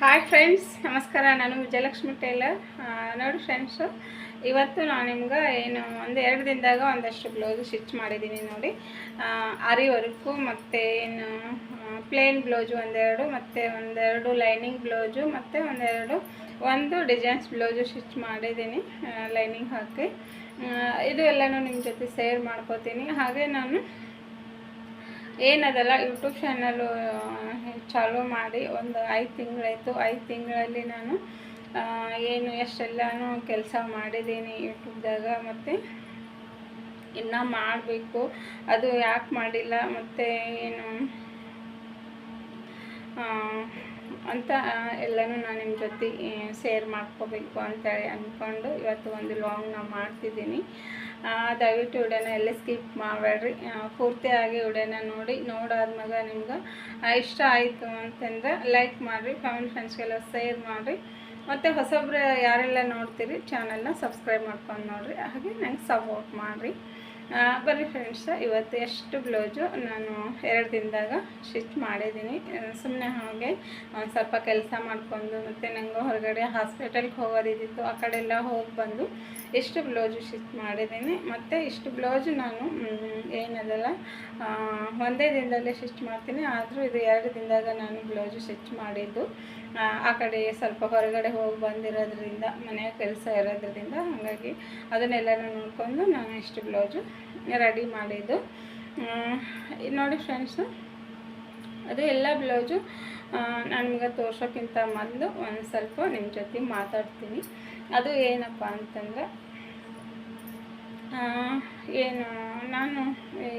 Hi friends ನಮಸ್ಕಾರ. ನಾನು Vijayalakshmi tailor. ನೋಡಿ ಫ್ರೆಂಡ್ಸು ಇವತ್ತು ನಾನು ನಿಮ್ಗೆ ಏನು ಒಂದು ಎರಡು ದಿನದಾಗ ಒಂದಷ್ಟು ಬ್ಲೌಸು ಸ್ಟಿಚ್ ಮಾಡಿದ್ದೀನಿ ನೋಡಿ. ಅರಿ ವರ್ಕು ಮತ್ತು ಏನು ಪ್ಲೇನ್ ಬ್ಲೌಸು ಒಂದೆರಡು, ಮತ್ತು ಒಂದೆರಡು ಲೈನಿಂಗ್ ಬ್ಲೌಸು ಮತ್ತು ಒಂದೆರಡು, ಒಂದು ಡಿಸೈನ್ಸ್ ಬ್ಲೌಸು ಸ್ಟಿಚ್ ಮಾಡಿದ್ದೀನಿ ಲೈನಿಂಗ್ ಹಾಕಿ. ಇದು ಎಲ್ಲನೂ ನಿಮ್ಮ ಜೊತೆ ಸೇರ್ ಮಾಡ್ಕೋತೀನಿ. ಹಾಗೆ ನಾನು ಏನದಲ್ಲ ಯೂಟ್ಯೂಬ್ ಚಾನಲು ಚಾಲೂ ಮಾಡಿ ಒಂದು ಐದು ತಿಂಗಳಾಯಿತು. ಐದು ತಿಂಗಳಲ್ಲಿ ನಾನು ಏನು ಎಷ್ಟೆಲ್ಲನೂ ಕೆಲಸ ಮಾಡಿದ್ದೀನಿ ಯೂಟ್ಯೂಬ್ದಾಗ ಮತ್ತು ಇನ್ನೂ ಮಾಡಬೇಕು. ಅದು ಯಾಕೆ ಮಾಡಿಲ್ಲ, ಮತ್ತು ಏನು ಅಂತ ಎಲ್ಲನೂ ನಾನು ನಿಮ್ಮ ಜೊತೆ ಶೇರ್ ಮಾಡ್ಕೋಬೇಕು ಅಂತೇಳಿ ಅಂದ್ಕೊಂಡು ಇವತ್ತು ಒಂದು ಲಾಂಗ್ ನಾನು ಮಾಡ್ತಿದ್ದೀನಿ. ದಯವಿಟ್ಟು ವಿಡಿಯೋನ ಎಲ್ಲ ಸ್ಕಿಪ್ ಮಾಡಬೇಡ್ರಿ. ಪೂರ್ತಿಯಾಗಿ ವಿಡಿಯೋನ ನೋಡಿ ನೋಡಾದ್ಮೇಲೆ ನಿಮ್ಗೆ ಇಷ್ಟ ಆಯಿತು ಅಂತಂದ್ರೆ ಲೈಕ್ ಮಾಡಿರಿ ಫ್ಯಾಮಿಲಿ ಫ್ರೆಂಡ್ಸ್ಗೆಲ್ಲ ಶೇರ್ ಮಾಡಿರಿ. ಮತ್ತು ಹೊಸೊಬ್ರು ಯಾರೆಲ್ಲ ನೋಡ್ತೀರಿ ಚಾನಲ್ನ ಸಬ್ಸ್ಕ್ರೈಬ್ ಮಾಡ್ಕೊಂಡು ನೋಡಿರಿ. ಹಾಗೆ ನಂಗೆ ಸಪೋರ್ಟ್ ಮಾಡಿರಿ. ಬನ್ನಿ ಫ್ರೆಂಡ್ಸ್ ಇವತ್ತು ಎಷ್ಟು ಬ್ಲೌಸು ನಾನು ಎರಡು ದಿನದಾಗ ಸ್ಟಿಚ್ ಮಾಡಿದ್ದೀನಿ. ಸುಮ್ಮನೆ ಹಾಗೆ ಒಂದು ಸ್ವಲ್ಪ ಕೆಲಸ ಮಾಡಿಕೊಂಡು ಮತ್ತು ನನಗೂ ಹೊರಗಡೆ ಹಾಸ್ಪಿಟಲ್ಗೆ ಹೋಗೋದಿದ್ದಿತ್ತು, ಆ ಕಡೆಲ್ಲ ಹೋಗಿ ಬಂದು ಎಷ್ಟು ಬ್ಲೌಸು ಸ್ಟಿಚ್ ಮಾಡಿದ್ದೀನಿ. ಮತ್ತು ಇಷ್ಟು ಬ್ಲೌಸು ನಾನು ಏನದಲ್ಲ ಒಂದೇ ದಿನದಲ್ಲೇ ಸ್ಟಿಚ್ ಮಾಡ್ತೀನಿ. ಆದರೂ ಇದು ಎರಡು ದಿನದಾಗ ನಾನು ಬ್ಲೌಸು ಸ್ಟಿಚ್ ಮಾಡಿದ್ದು. ಆ, ಕಡೆ ಸ್ವಲ್ಪ ಹೊರಗಡೆ ಹೋಗಿ ಬಂದಿರೋದ್ರಿಂದ ಮನೆಯ ಕೆಲಸ ಇರೋದ್ರಿಂದ ಹಾಗಾಗಿ ಅದನ್ನೆಲ್ಲನೂ ನೋಡಿಕೊಂಡು ನಾನು ಇಷ್ಟು ಬ್ಲೌಸು ರೆಡಿ ಮಾಡಿದ್ದು. ನೋಡಿ ಫ್ರೆಂಡ್ಸು ಅದು ಎಲ್ಲ ಬ್ಲೌಸು ನನಗೆ ತೋರ್ಸೋಕ್ಕಿಂತ ಮೊದಲು ಒಂದು ಸ್ವಲ್ಪ ನಿಮ್ಮ ಜೊತೆ ಮಾತಾಡ್ತೀನಿ. ಅದು ಏನಪ್ಪ ಅಂತಂದ್ರೆ ಏನು, ನಾನು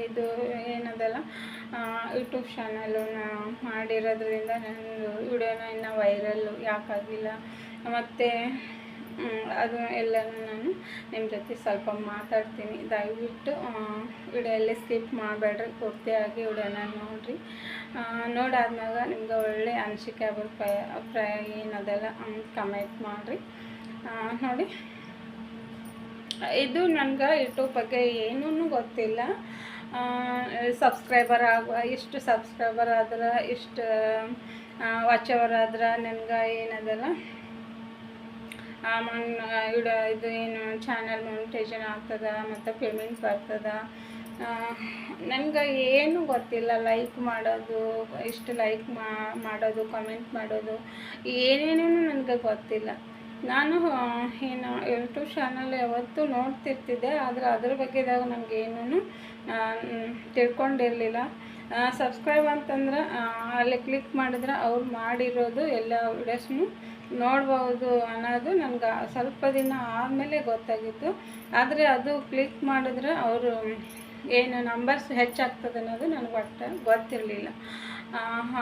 ಇದು ಏನದಲ್ಲ ಯೂಟ್ಯೂಬ್ ಚಾನಲು ಮಾಡಿರೋದ್ರಿಂದ ನನ್ನ ವಿಡಿಯೋನ ಇನ್ನೂ ವೈರಲ್ಲು ಯಾಕಾಗಿಲ್ಲ. ಮತ್ತು ಅದು ಎಲ್ಲನೂ ನಾನು ನಿಮ್ಮ ಜೊತೆ ಸ್ವಲ್ಪ ಮಾತಾಡ್ತೀನಿ. ದಯವಿಟ್ಟು ವಿಡಿಯೋಲ್ಲಿ ಸ್ಕಿಪ್ ಮಾಡಬೇಡ್ರಿ ಪೂರ್ತಿಯಾಗಿ ವಿಡಿಯೋನ ನೋಡಿರಿ. ನೋಡಾದ್ಮಾಗ ನಿಮ್ಗೆ ಒಳ್ಳೆ ಅನಿಸಿಕೆ ಅಭಿಪ್ರಾಯ ಅಭಿಪ್ರಾಯ ಏನದಲ್ಲ ಕಮೆಂಟ್ ಮಾಡಿರಿ. ನೋಡಿ. ಇದು ನನಗೆ ಯೂಟ್ಯೂಬ್ ಬಗ್ಗೆ ಏನೂ ಗೊತ್ತಿಲ್ಲ. ಸಬ್ಸ್ಕ್ರೈಬರ್ ಆಗುವ ಇಷ್ಟು ಸಬ್ಸ್ಕ್ರೈಬರ್ ಆದ್ರೆ ಇಷ್ಟು ವಾಚವರ್ ಆದ್ರೆ ನನಗೆ ಏನದಲ್ಲ. ಮನ್ ಇಡ, ಇದು ಏನು, ಚಾನಲ್ ಮಾನಿಟೈಸೇಷನ್ ಆಗ್ತದೆ, ಮತ್ತು ಪೇಮೆಂಟ್ ಬರ್ತದೆ. ನನಗೆ ಏನು ಗೊತ್ತಿಲ್ಲ ಲೈಕ್ ಮಾಡೋದು ಇಷ್ಟು ಲೈಕ್ ಮಾಡೋದು ಕಮೆಂಟ್ ಮಾಡೋದು ಏನೇನೂ ನನಗೆ ಗೊತ್ತಿಲ್ಲ. ನಾನು ಏನು ಯೂಟ್ಯೂಬ್ ಚಾನಲ್ ಯಾವತ್ತೂ ನೋಡ್ತಿರ್ತಿದ್ದೆ, ಆದರೆ ಅದ್ರ ಬಗ್ಗೆದಾಗ ನನಗೇನೂ ತಿಳ್ಕೊಂಡಿರಲಿಲ್ಲ. ಸಬ್ಸ್ಕ್ರೈಬ್ ಅಂತಂದ್ರೆ ಅಲ್ಲಿ ಕ್ಲಿಕ್ ಮಾಡಿದ್ರೆ ಅವ್ರು ಮಾಡಿರೋದು ಎಲ್ಲ ವಿಡಿಯೋಸ್ನು ನೋಡ್ಬೋದು ಅನ್ನೋದು ನನಗೆ ಸ್ವಲ್ಪ ದಿನ ಆದಮೇಲೆ ಗೊತ್ತಾಗಿತ್ತು. ಆದರೆ ಅದು ಕ್ಲಿಕ್ ಮಾಡಿದ್ರೆ ಅವರು, ಏನು ನಂಬರ್ಸ್ ಹೆಚ್ಚಾಗ್ತದೆ ಅನ್ನೋದು ನನಗೆ ಒಟ್ಟು ಗೊತ್ತಿರಲಿಲ್ಲ.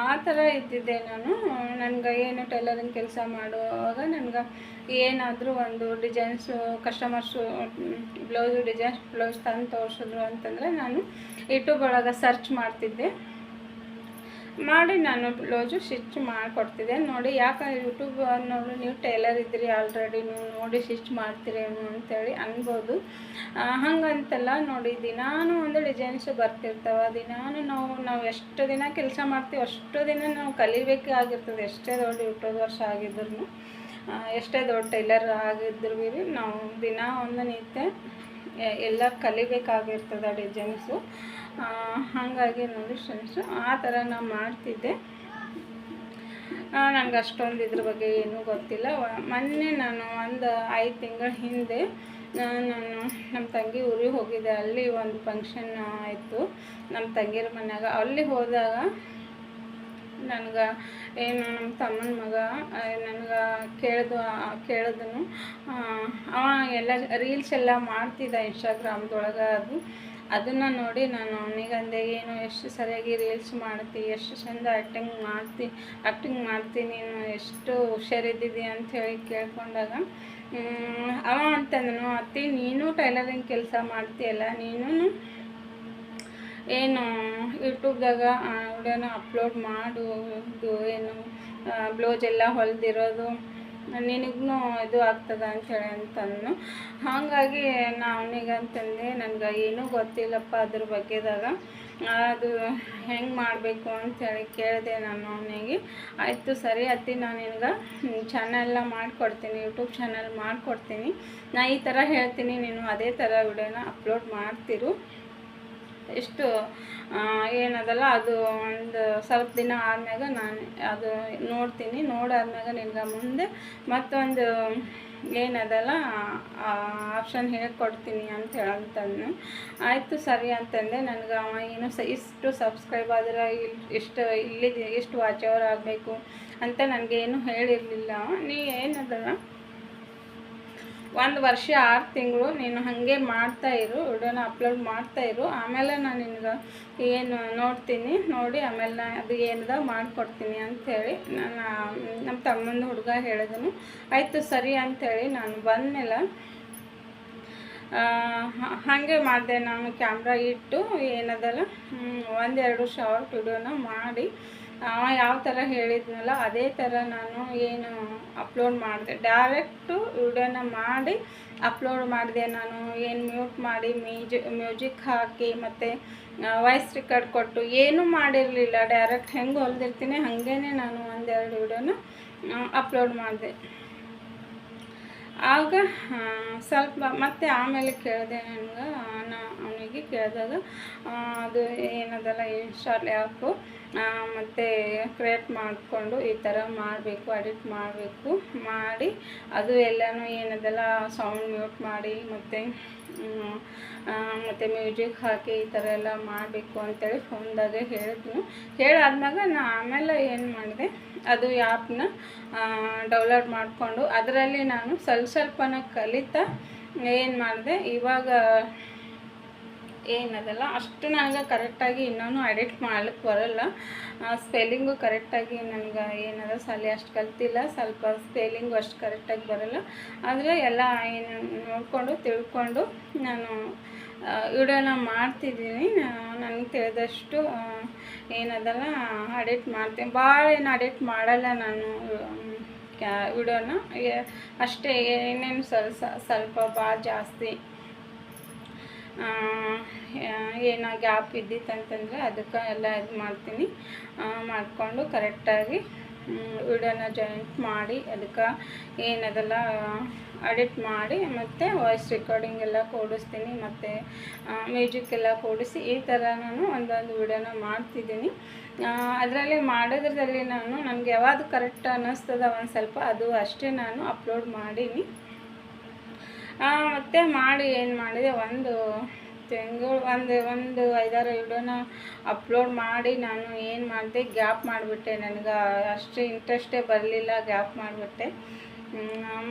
ಆ ಥರ ಇದ್ದಿದ್ದೆ ನಾನು. ನನಗೆ ಏನು ಟೈಲರಿಂಗ್ ಕೆಲಸ ಮಾಡುವಾಗ ನನಗೆ ಏನಾದರೂ ಒಂದು designs customers blouse designs blouse ತಂದು ತೋರಿಸಿದ್ರು ಅಂತಂದರೆ ನಾನು ಯೂಟ್ಯೂಬ್ ಒಳಗೆ ಸರ್ಚ್ ಮಾಡ್ತಿದ್ದೆ. ಮಾಡಿ ನಾನು ಬ್ಲೌಸು ಸ್ಟಿಚ್ ಮಾಡಿಕೊಡ್ತಿದ್ದೆ. ನೋಡಿ ಯಾಕೆ ಯೂಟ್ಯೂಬ್ ಅನ್ನೋರು ನೀವು ಟೈಲರ್ ಇದ್ದೀರಿ ಆಲ್ರೆಡಿ ನೀವು ನೋಡಿ ಸ್ಟಿಚ್ ಮಾಡ್ತೀರೇನು ಅಂತೇಳಿ ಅನ್ಬೋದು. ಹಂಗಂತೆಲ್ಲ ನೋಡಿ, ದಿನಾನು ಒಂದು ಡಿಸೈನ್ಸ್ ಬರ್ತಿರ್ತಾವೆ. ದಿನಾನು ನಾವು ನಾವು ಎಷ್ಟು ದಿನ ಕೆಲಸ ಮಾಡ್ತೀವಿ, ಅಷ್ಟು ದಿನ ನಾವು ಕಲಿಬೇಕಾಗಿರ್ತದೆ ಎಷ್ಟೇ ದೊಡ್ಡ ವರ್ಷ ಆಗಿದ್ರು ಎಷ್ಟೇ ದೊಡ್ಡ ಟೈಲರ್ ಆಗಿದ್ರು ಬಿ ನಾವು ದಿನ ಒಂದು ನಿತ್ಯ ಎಲ್ಲ ಕಲಿಬೇಕಾಗಿರ್ತದೆ ಡಿಸೈನ್ಸು ಹಾಗಾಗಿ ನೋಡಿ ಫ್ರೆಂಡ್ಸು ಆ ಥರ ನಾನು ಮಾಡ್ತಿದ್ದೆ. ನನಗೆ ಅಷ್ಟೊಂದು ಇದ್ರ ಬಗ್ಗೆ ಏನೂ ಗೊತ್ತಿಲ್ಲ. ಮೊನ್ನೆ ನಾನು ಒಂದು ಐದು ತಿಂಗಳ ಹಿಂದೆ ನಾನು ನಮ್ಮ ತಂಗಿ ಊರಿಗೆ ಹೋಗಿದ್ದೆ. ಅಲ್ಲಿ ಒಂದು ಫಂಕ್ಷನ್ ಆಯಿತು ನಮ್ಮ ತಂಗಿರ ಮನ್ಯಾಗ. ಅಲ್ಲಿ ಹೋದಾಗ ನನಗೆ ಏನು ನಮ್ಮ ತಮ್ಮನ ಮಗ ನನಗೆ ಕೇಳ್ದು ಕೇಳಿದನು. ಅವ ಎಲ್ಲ ರೀಲ್ಸ್ ಎಲ್ಲ ಮಾಡ್ತಿದ್ದ ಇನ್ಸ್ಟಾಗ್ರಾಮ್ದೊಳಗೆ ಅದು. ಅದನ್ನು ನೋಡಿ ನಾನು ಅವನಿಗಂದೆ ಏನು, ಎಷ್ಟು ಸರಿಯಾಗಿ ರೀಲ್ಸ್ ಮಾಡ್ತಿ, ಎಷ್ಟು ಚಂದ ಆ್ಯಕ್ಟಿಂಗ್ ಮಾಡ್ತಿ ಆ್ಯಕ್ಟಿಂಗ್ ಮಾಡ್ತೀನಿ ನೀನು, ಎಷ್ಟು ಹುಷಾರಿದ್ದೀವಿ ಅಂತ ಹೇಳಿ ಕೇಳ್ಕೊಂಡಾಗ ಅವ ಅಂತಂದನು, ಅತ್ತಿ, ನೀನು ಟೈಲರಿಂಗ್ ಕೆಲಸ ಮಾಡ್ತೀಯಲ್ಲ ನೀನು ಏನು ಯೂಟ್ಯೂಬ್ದಾಗ ವಿಡಿಯೋನ ಅಪ್ಲೋಡ್ ಮಾಡು ಏನು ಬ್ಲೌಸ್ ಎಲ್ಲ ಹೊಲ್ದಿರೋದು ನಿನಗೂ ಇದು ಆಗ್ತದ ಅಂಥೇಳಿ ಅಂತಂದು ಹಾಗಾಗಿ ನಾ ಅವನಿಗೆ ಅಂತಂದೆ ನನಗೆ ಏನೂ ಗೊತ್ತಿಲ್ಲಪ್ಪ ಅದ್ರ ಬಗ್ಗೆದಾಗ. ಅದು ಹೆಂಗೆ ಮಾಡಬೇಕು ಅಂಥೇಳಿ ಕೇಳಿದೆ ನಾನು ಅವನಿಗೆ. ಆಯಿತು ಸರಿ ಅತ್ತಿ, ನಾನು ನಿನಗೆ ಚಾನೆಲ್ಲ ಮಾಡಿಕೊಡ್ತೀನಿ ಯೂಟ್ಯೂಬ್ ಚಾನಲ್ ಮಾಡಿಕೊಡ್ತೀನಿ. ನಾ ಈ ಥರ ಹೇಳ್ತೀನಿ, ನೀನು ಅದೇ ಥರ ವಿಡಿಯೋನ ಅಪ್ಲೋಡ್ ಮಾಡ್ತಿರು. ಎಷ್ಟು ಏನದಲ್ಲ, ಅದು ಒಂದು ಸ್ವಲ್ಪ ದಿನ ಆದ್ಮ್ಯಾಗ ನಾನು ಅದು ನೋಡ್ತೀನಿ. ನೋಡಾದ್ಮ್ಯಾಗ ನಿನ್ಗೆ ಮುಂದೆ ಮತ್ತೊಂದು ಏನದಲ್ಲ ಆಪ್ಷನ್ ಹೇಳ್ಕೊಡ್ತೀನಿ ಅಂತ ಹೇಳಂತಂದು ಆಯಿತು ಸರಿ ಅಂತಂದೆ. ನನಗೆ ಅವ ಏನು ಸ, ಇಷ್ಟು ಸಬ್ಸ್ಕ್ರೈಬ್ ಆದ್ರೆ ಇಲ್ಲಿ ಇಷ್ಟು ಇಲ್ಲಿ ಇಷ್ಟು ವಾಚ್ ಅವರ್ ಆಗಬೇಕು ಅಂತ ನನಗೇನು ಹೇಳಿರಲಿಲ್ಲ. ನೀ ಏನದಲ್ಲ? ಒಂದು ವರ್ಷ, ಆರು ತಿಂಗಳು ನೀನು ಹಾಗೆ ಮಾಡ್ತಾ ಇರು, ವಿಡಿಯೋನ ಅಪ್ಲೋಡ್ ಮಾಡ್ತಾ ಇರು. ಆಮೇಲೆ ನಾನು ನಿನಗೆ ಏನು ನೋಡ್ತೀನಿ, ನೋಡಿ ಆಮೇಲೆ ನಾ ಅದು ಏನಿದೆ ಮಾಡಿಕೊಡ್ತೀನಿ ಅಂಥೇಳಿ ನಾನು ನಮ್ಮ ತಮ್ಮಂದು ಹುಡುಗ ಹೇಳಿದನು. ಆಯಿತು ಸರಿ ಅಂಥೇಳಿ ನಾನು ಬಂದಮೇಲೆ ಹಾಗೆ ಮಾಡಿದೆ ನಾನು ಕ್ಯಾಮ್ರಾ ಇಟ್ಟು, ಏನದಲ್ಲ ಒಂದೆರಡು ಶಾರ್ಟ್ ವಿಡಿಯೋನ ಮಾಡಿ ಅವ ಯಾವ ಥರ ಹೇಳಿದ್ನಲ್ಲ, ಅದೇ ಥರ ನಾನು ಏನು ಅಪ್ಲೋಡ್ ಮಾಡಿದೆ. ಡೈರೆಕ್ಟು ವಿಡಿಯೋನ ಮಾಡಿ ಅಪ್ಲೋಡ್ ಮಾಡಿದೆ ನಾನು. ಏನು ಮ್ಯೂಟ್ ಮಾಡಿ ಮ್ಯೂಜಿ, ಮ್ಯೂಜಿಕ್ ಹಾಕಿ ಮತ್ತು ವಾಯ್ಸ್ ರೆಕಾರ್ಡ್ ಕೊಟ್ಟು ಏನೂ ಮಾಡಿರಲಿಲ್ಲ. ಡೈರೆಕ್ಟ್ ಹೆಂಗೆ ಹೊಲ್ದಿರ್ತೀನಿ ಹಾಗೇ ನಾನು ಒಂದೆರಡು ವಿಡಿಯೋನ ಅಪ್ಲೋಡ್ ಮಾಡಿದೆ. ಆಗ ಸ್ವಲ್ಪ ಮತ್ತೆ ಆಮೇಲೆ ಕೇಳಿದೆ ನನಗೆ ನಾ ಅವನಿಗೆ ಕೇಳಿದಾಗ ಅದು ಏನದಲ್ಲ ಇನ್ಸ್ಟಾಲ್ ಆ್ಯಪು ಮತ್ತು ಕ್ರಿಯೇಟ್ ಮಾಡಿಕೊಂಡು ಈ ಥರ ಮಾಡಬೇಕು ಎಡಿಟ್ ಮಾಡಬೇಕು, ಮಾಡಿ ಅದು ಎಲ್ಲನೂ ಏನದಲ್ಲ ಸೌಂಡ್ ಮ್ಯೂಟ್ ಮಾಡಿ ಮತ್ತು ಮತ್ತು ಮ್ಯೂಸಿಕ್ ಹಾಕಿ ಈ ಥರ ಎಲ್ಲ ಮಾಡಬೇಕು ಅಂತೇಳಿ ಫೋನ್ದಾಗೆ ಹೇಳಿದ್ನು. ಹೇಳಾದ್ಮಾಗ ನಾನು ಆಮೇಲೆ ಏನು ಮಾಡಿದೆ, ಅದು ಆ್ಯಪ್ನ ಡೌನ್ಲೋಡ್ ಮಾಡಿಕೊಂಡು ಅದರಲ್ಲಿ ನಾನು ಸ್ವಲ್ಪ ಸ್ವಲ್ಪನ ಕಲಿತಾ ಏನು ಮಾಡಿದೆ, ಇವಾಗ ಏನದಲ್ಲ ಅಷ್ಟು ನನಗೆ ಕರೆಕ್ಟಾಗಿ ಇನ್ನೂ ಎಡಿಟ್ ಮಾಡ್ಲಿಕ್ಕೆ ಬರಲ್ಲ. ಸ್ಪೆಲ್ಲಿಂಗು ಕರೆಕ್ಟಾಗಿ ನನಗೆ ಏನದ ಸಲ ಅಷ್ಟು ಕಲ್ತಿಲ್ಲ. ಸ್ವಲ್ಪ ಸ್ಪೆಲ್ಲಿಂಗು ಅಷ್ಟು ಕರೆಕ್ಟಾಗಿ ಬರಲ್ಲ. ಆದರೆ ಎಲ್ಲ ಏನು ನೋಡಿಕೊಂಡು ತಿಳ್ಕೊಂಡು ನಾನು ವಿಡಿಯೋನ ಮಾಡ್ತಿದ್ದೀನಿ. ನನಗೆ ತಿಳಿದಷ್ಟು ಏನದಲ್ಲ ಅಡಿಟ್ ಮಾಡ್ತೀನಿ ಭಾಳ ಏನು ಅಡಿಟ್ ಮಾಡಲ್ಲ ನಾನು ವಿಡಿಯೋನ ಅಷ್ಟೇ ಏನೇನು ಸ್ವಲ್ಪ ಸ್ವಲ್ಪ ಭಾಳ ಜಾಸ್ತಿ. ಏನೋ ಗ್ಯಾಪ್ ಇದ್ದಿತ್ತಂತಂದರೆ ಅದಕ್ಕೆ ಎಲ್ಲ ಇದು ಮಾಡ್ತೀನಿ. ಮಾಡಿಕೊಂಡು ಕರೆಕ್ಟಾಗಿ ವಿಡಿಯೋನ ಜಾಯಿಂಟ್ ಮಾಡಿ ಅದಕ್ಕೆ ಏನದೆಲ್ಲ ಅಡಿಟ್ ಮಾಡಿ ಮತ್ತು ವಾಯ್ಸ್ ರೆಕಾರ್ಡಿಂಗ್ ಎಲ್ಲ ಕೂಡಿಸ್ತೀನಿ. ಮತ್ತು ಮ್ಯೂಸಿಕ್ ಎಲ್ಲ ಕೂಡಿಸಿ ಈ ಥರ ನಾನು ಒಂದೊಂದು ವಿಡಿಯೋನ ಮಾಡ್ತಿದ್ದೀನಿ. ಅದರಲ್ಲಿ ಮಾಡೋದ್ರಲ್ಲಿ ನಾನು, ನನಗೆ ಯಾವಾಗ ಕರೆಕ್ಟ್ ಅನ್ನಿಸ್ತದ ಒಂದು ಸ್ವಲ್ಪ ಅದು ಅಷ್ಟೇ ನಾನು ಅಪ್ಲೋಡ್ ಮಾಡೀನಿ. ಮತ್ತೆ ಮಾಡಿ ಏನು ಮಾಡಿದೆ, ಒಂದು ತಿಂಗಳು ಒಂದು ಒಂದು ಐದಾರು ವಿಡಿಯೋನ ಅಪ್ಲೋಡ್ ಮಾಡಿ ನಾನು ಏನು ಮಾಡಿದೆ, ಗ್ಯಾಪ್ ಮಾಡಿಬಿಟ್ಟೆ ನನಗೆ. ಅಷ್ಟು ಇಂಟ್ರೆಸ್ಟೇ ಬರಲಿಲ್ಲ, ಗ್ಯಾಪ್ ಮಾಡಿಬಿಟ್ಟೆ.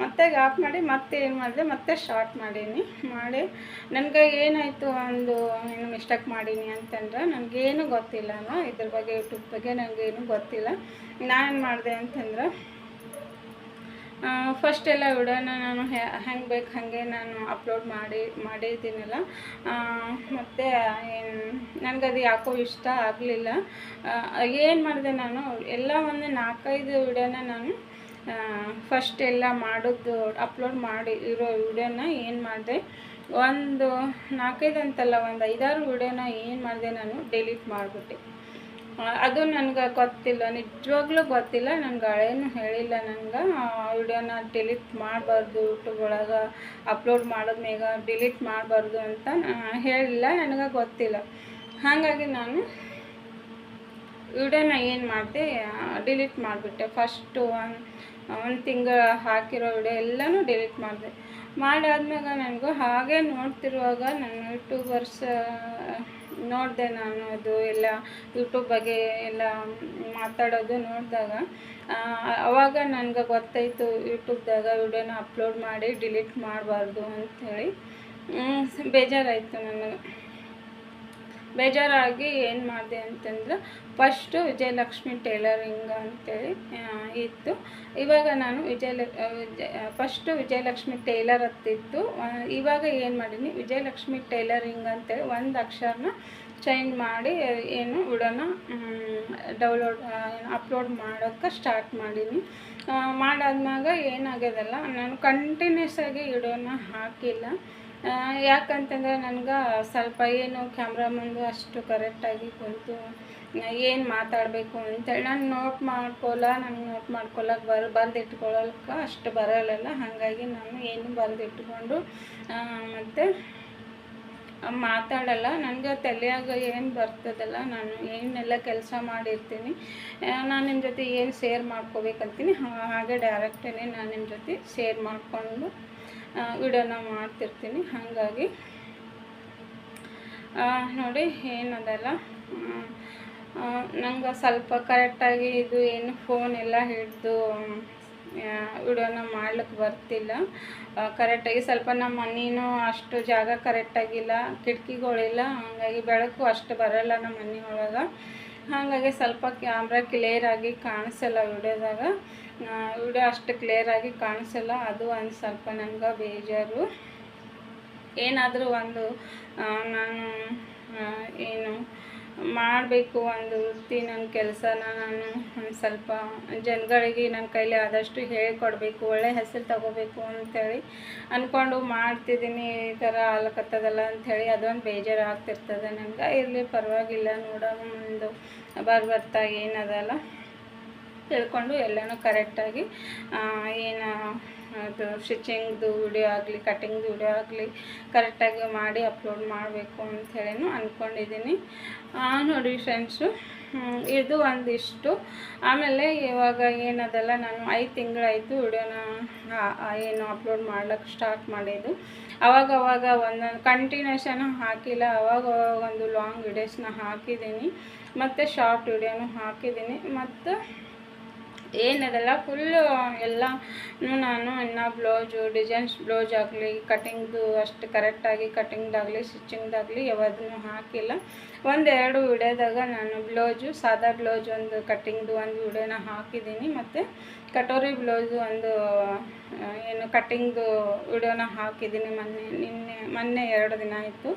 ಮತ್ತೆ ಗ್ಯಾಪ್ ಮಾಡಿ ಮತ್ತೆ ಏನು ಮಾಡಿದೆ, ಮತ್ತೆ ಶಾರ್ಟ್ ಮಾಡೀನಿ. ಮಾಡಿ ನನಗೆ ಏನಾಯಿತು ಒಂದು ಏನು ಮಿಸ್ಟೇಕ್ ಮಾಡೀನಿ ಅಂತಂದ್ರೆ ನನಗೇನು ಗೊತ್ತಿಲ್ಲ ಇದ್ರ ಬಗ್ಗೆ ಯೂಟ್ಯೂಬ್ ಬಗ್ಗೆ ನನಗೇನು ಗೊತ್ತಿಲ್ಲ. ನಾನೇನು ಮಾಡಿದೆ ಅಂತಂದ್ರೆ ಫಸ್ಟ್ ಎಲ್ಲ ವಿಡಿಯೋನ ನಾನು ಹೆಂಗೆ ಬೇಕು ಹಾಗೆ ನಾನು ಅಪ್ಲೋಡ್ ಮಾಡಿ ಮಾಡಿದ್ದೀನಲ್ಲ ಮತ್ತು ನನಗದು ಯಾಕೋ ಇಷ್ಟ ಆಗಲಿಲ್ಲ. ಏನು ಮಾಡಿದೆ ನಾನು, ಎಲ್ಲ ಒಂದು ನಾಲ್ಕೈದು ವಿಡಿಯೋನ ನಾನು ಫಸ್ಟ್ ಎಲ್ಲ ಮಾಡೋದು ಅಪ್ಲೋಡ್ ಮಾಡಿ, ಇರೋ ವಿಡಿಯೋನ ಏನು ಮಾಡಿದೆ, ಒಂದು ನಾಲ್ಕೈದು ಅಂತಲ್ಲ, ಒಂದು ಐದಾರು ವಿಡಿಯೋನ ಏನು ಮಾಡಿದೆ ನಾನು ಡಿಲೀಟ್ ಮಾಡಿಬಿಟ್ಟೆ. ಅದು ನನಗೆ ಗೊತ್ತಿಲ್ಲ, ನಿಜವಾಗ್ಲೂ ಗೊತ್ತಿಲ್ಲ, ನನಗೆ ಹಳೇನು ಹೇಳಿಲ್ಲ ನನಗೆ. ವಿಡಿಯೋನ ಡಿಲೀಟ್ ಮಾಡಬಾರ್ದು ಯೂಟ್ಯೂಬ್ ಒಳಗೆ ಅಪ್ಲೋಡ್ ಮಾಡೋದ್ಮೇಗ ಡಿಲೀಟ್ ಮಾಡಬಾರ್ದು ಅಂತ ಹೇಳಿಲ್ಲ, ನನಗೆ ಗೊತ್ತಿಲ್ಲ. ಹಾಗಾಗಿ ನಾನು ವಿಡಿಯೋನ ಏನು ಮಾಡಿದೆ ಡಿಲೀಟ್ ಮಾಡಿಬಿಟ್ಟೆ. ಫಸ್ಟು ಒಂದು ಒಂದು ತಿಂಗಳು ಹಾಕಿರೋ ವಿಡಿಯೋ ಎಲ್ಲನೂ ಡಿಲೀಟ್ ಮಾಡಿದೆ. ಮಾಡಾದ್ಮ್ಯಾಗ ನನಗೂ ಹಾಗೆ ನೋಡ್ತಿರುವಾಗ ನಾನು ಯೂಟ್ಯೂಬರ್ಸ್ ನೋಡಿದೆ ನಾನು ಅದು ಎಲ್ಲ ಯೂಟ್ಯೂಬ್ ಬಗ್ಗೆ ಎಲ್ಲ ಮಾತಾಡೋದು ನೋಡಿದಾಗ ಅವಾಗ ನನಗೆ ಗೊತ್ತಾಯಿತು ಯೂಟ್ಯೂಬ್ದಾಗ ವಿಡಿಯೋನ ಅಪ್ಲೋಡ್ ಮಾಡಿ ಡಿಲೀಟ್ ಮಾಡಬಾರ್ದು ಅಂಥೇಳಿ ಬೇಜಾರಾಯಿತು ನನಗೆ. ಬೇಜಾರಾಗಿ ಏನು ಮಾಡಿದೆ ಅಂತಂದ್ರೆ ಫಸ್ಟು ವಿಜಯಲಕ್ಷ್ಮಿ ಟೇಲರಿಂಗ್ ಅಂತೇಳಿ ಇತ್ತು. ಇವಾಗ ನಾನು ವಿಜಯಲ ಫಸ್ಟು ವಿಜಯಲಕ್ಷ್ಮಿ ಟೇಲರ್ ಹತ್ತಿತ್ತು ಇವಾಗ ಏನು ಮಾಡೀನಿ, ವಿಜಯಲಕ್ಷ್ಮಿ ಟೇಲರಿಂಗ್ ಅಂತೇಳಿ ಒಂದು ಅಕ್ಷರನ ಚೇಂಜ್ ಮಾಡಿ, ಏನು ವಿಡಿಯೋನ ಡೌನ್ಲೋಡ್ ಅಪ್ಲೋಡ್ ಮಾಡೋಕ್ಕೆ ಸ್ಟಾರ್ಟ್ ಮಾಡೀನಿ. ಮಾಡಾದ್ಮ್ಯಾಗ ಏನಾಗ್ಯದಲ್ಲ, ನಾನು ಕಂಟಿನ್ಯೂಸ್ ಆಗಿ ವಿಡಿಯೋನ ಹಾಕಿಲ್ಲ. ಯಾಕಂತಂದ್ರೆ ನನಗೆ ಸ್ವಲ್ಪ ಏನು ಕ್ಯಾಮ್ರಾ ಮುಂದೆ ಅಷ್ಟು ಕರೆಕ್ಟಾಗಿ ಕುಂತು ಏನು ಮಾತಾಡಬೇಕು ಅಂತೇಳಿ ನಾನು ನೋಟ್ ಮಾಡ್ಕೊಲ್ಲ ನನಗೆ ನೋಟ್ ಮಾಡ್ಕೊಳಕ್ಕೆ ಬರ ಬರೆದಿಟ್ಕೊಳ್ಳೋಕೆ ಅಷ್ಟು ಬರಲ್ಲಲ್ಲ, ಹಾಗಾಗಿ ನಾನು ಏನು ಬರೆದಿಟ್ಕೊಂಡು ಮತ್ತು ಮಾತಾಡಲ್ಲ. ನನಗೆ ತಲೆಯಾಗ ಏನು ಬರ್ತದಲ್ಲ, ನಾನು ಏನೆಲ್ಲ ಕೆಲಸ ಮಾಡಿರ್ತೀನಿ ನಾನು ನಿಮ್ಮ ಜೊತೆ ಏನು ಶೇರ್ ಮಾಡ್ಕೋಬೇಕಂತೀನಿ. ಹಾಗೆ ಡೈರೆಕ್ಟೇ ನಾನು ನಿಮ್ಮ ಜೊತೆ ಶೇರ್ ಮಾಡಿಕೊಂಡು ವಿಡಿಯೋನ ಮಾಡ್ತಿರ್ತೀನಿ. ಹಾಗಾಗಿ ನೋಡಿ ಏನದಲ್ಲ ನಂಗೆ ಸ್ವಲ್ಪ ಕರೆಕ್ಟಾಗಿ ಇದು ಏನು ಫೋನ್ ಎಲ್ಲ ಹಿಡಿದು ವಿಡಿಯೋನ ಮಾಡ್ಲಿಕ್ಕೆ ಬರ್ತಿಲ್ಲ. ಕರೆಕ್ಟಾಗಿ ಸ್ವಲ್ಪ ನಮ್ಮ ಮನೇನೂ ಅಷ್ಟು ಜಾಗ ಕರೆಕ್ಟಾಗಿಲ್ಲ ಕಿಟಕಿಗಳಿಲ್ಲ. ಹಾಗಾಗಿ ಬೆಳಕು ಅಷ್ಟು ಬರೋಲ್ಲ ನಮ್ಮ ಮನೆ ಒಳಗೆ. ಹಾಗಾಗಿ ಸ್ವಲ್ಪ ಕ್ಯಾಮ್ರಾ ಕ್ಲಿಯರಾಗಿ ಕಾಣಿಸಲ್ಲ ವಿಡಿಯೋದಾಗ. ವಿಡಿಯೋ ಅಷ್ಟು ಕ್ಲಿಯರಾಗಿ ಕಾಣಿಸಲ್ಲ. ಅದು ಒಂದು ಸ್ವಲ್ಪ ನನಗೆ ಬೇಜಾರು. ಏನಾದರೂ ಒಂದು ನಾನು ಏನು ಮಾಡಬೇಕು ಒಂದು ವೃತ್ತಿ ನನ್ನ ಕೆಲಸನ ನಾನು ಒಂದು ಸ್ವಲ್ಪ ಜನಗಳಿಗೆ ನನ್ನ ಕೈಲಿ ಆದಷ್ಟು ಹೇಳಿಕೊಡ್ಬೇಕು, ಒಳ್ಳೆ ಹೆಸರು ತಗೋಬೇಕು ಅಂಥೇಳಿ ಅಂದ್ಕೊಂಡು ಮಾಡ್ತಿದ್ದೀನಿ ಈ ಥರ ಆಗ್ಲಕತ್ತದಲ್ಲ ಅಂಥೇಳಿ ಅದೊಂದು ಬೇಜಾರು ಆಗ್ತಿರ್ತದೆ ನನಗೆ. ಇರಲಿ, ಪರವಾಗಿಲ್ಲ ನೋಡೋಣ ಒಂದು ಬರ್ ಬರ್ತಾ ಏನದಲ್ಲ ತಿಳ್ಕೊಂಡು ಎಲ್ಲನೂ ಕರೆಕ್ಟಾಗಿ ಏನು ಅದು ಸ್ಟಿಚಿಂಗ್ದು ವಿಡಿಯೋ ಆಗಲಿ, ಕಟಿಂಗ್ದು ವಿಡಿಯೋ ಆಗಲಿ ಕರೆಕ್ಟಾಗಿ ಮಾಡಿ ಅಪ್ಲೋಡ್ ಮಾಡಬೇಕು ಅಂಥೇಳಿನೂ ಅಂದ್ಕೊಂಡಿದ್ದೀನಿ ನೋಡಿ ಫ್ರೆಂಡ್ಸು ಇದು ಒಂದಿಷ್ಟು. ಆಮೇಲೆ ಇವಾಗ ಏನದಲ್ಲ ನಾನು ಐದು ತಿಂಗಳಾಯಿತು ವಿಡಿಯೋನ ಏನು ಅಪ್ಲೋಡ್ ಮಾಡ್ಲಿಕ್ಕೆ ಸ್ಟಾರ್ಟ್ ಮಾಡಿದ್ದು. ಅವಾಗ ಅವಾಗ ಒಂದೊಂದು ಕಂಟಿನ್ಯೂಷನು ಹಾಕಿಲ್ಲ ಅವಾಗ ಒಂದು ಲಾಂಗ್ ವಿಡಿಯೋಸ್ನ ಹಾಕಿದ್ದೀನಿ. ಮತ್ತು ಶಾರ್ಟ್ ವಿಡಿಯೋನು ಹಾಕಿದ್ದೀನಿ. ಮತ್ತು ಏನದಲ್ಲ ಫುಲ್ಲು ಎಲ್ಲ ನಾನು ಇನ್ನು ಬ್ಲೌಸು ಡಿಸೈನ್ಸ್ ಬ್ಲೌಸ್ ಆಗಲಿ ಕಟಿಂಗ್ದು ಅಷ್ಟು ಕರೆಕ್ಟಾಗಿ ಕಟಿಂಗ್ದಾಗಲಿ ಸ್ಟಿಚಿಂಗ್ದಾಗಲಿ ಯಾವುದನ್ನು ಹಾಕಿಲ್ಲ. ಒಂದೆರಡು ವಿಡಿಯೋದಾಗ ನಾನು ಬ್ಲೌಸು ಸಾದಾ ಬ್ಲೌಸ್ ಒಂದು ಕಟಿಂಗ್ದು ಒಂದು ವಿಡಿಯೋನ ಹಾಕಿದ್ದೀನಿ. ಮತ್ತು ಕಟೋರಿ ಬ್ಲೌಸು ಒಂದು ಏನು ಕಟಿಂಗ್ದು ವಿಡಿಯೋನ ಹಾಕಿದ್ದೀನಿ ಮೊನ್ನೆ, ನಿನ್ನೆ, ಮೊನ್ನೆ ಎರಡು ದಿನ ಆಯಿತು.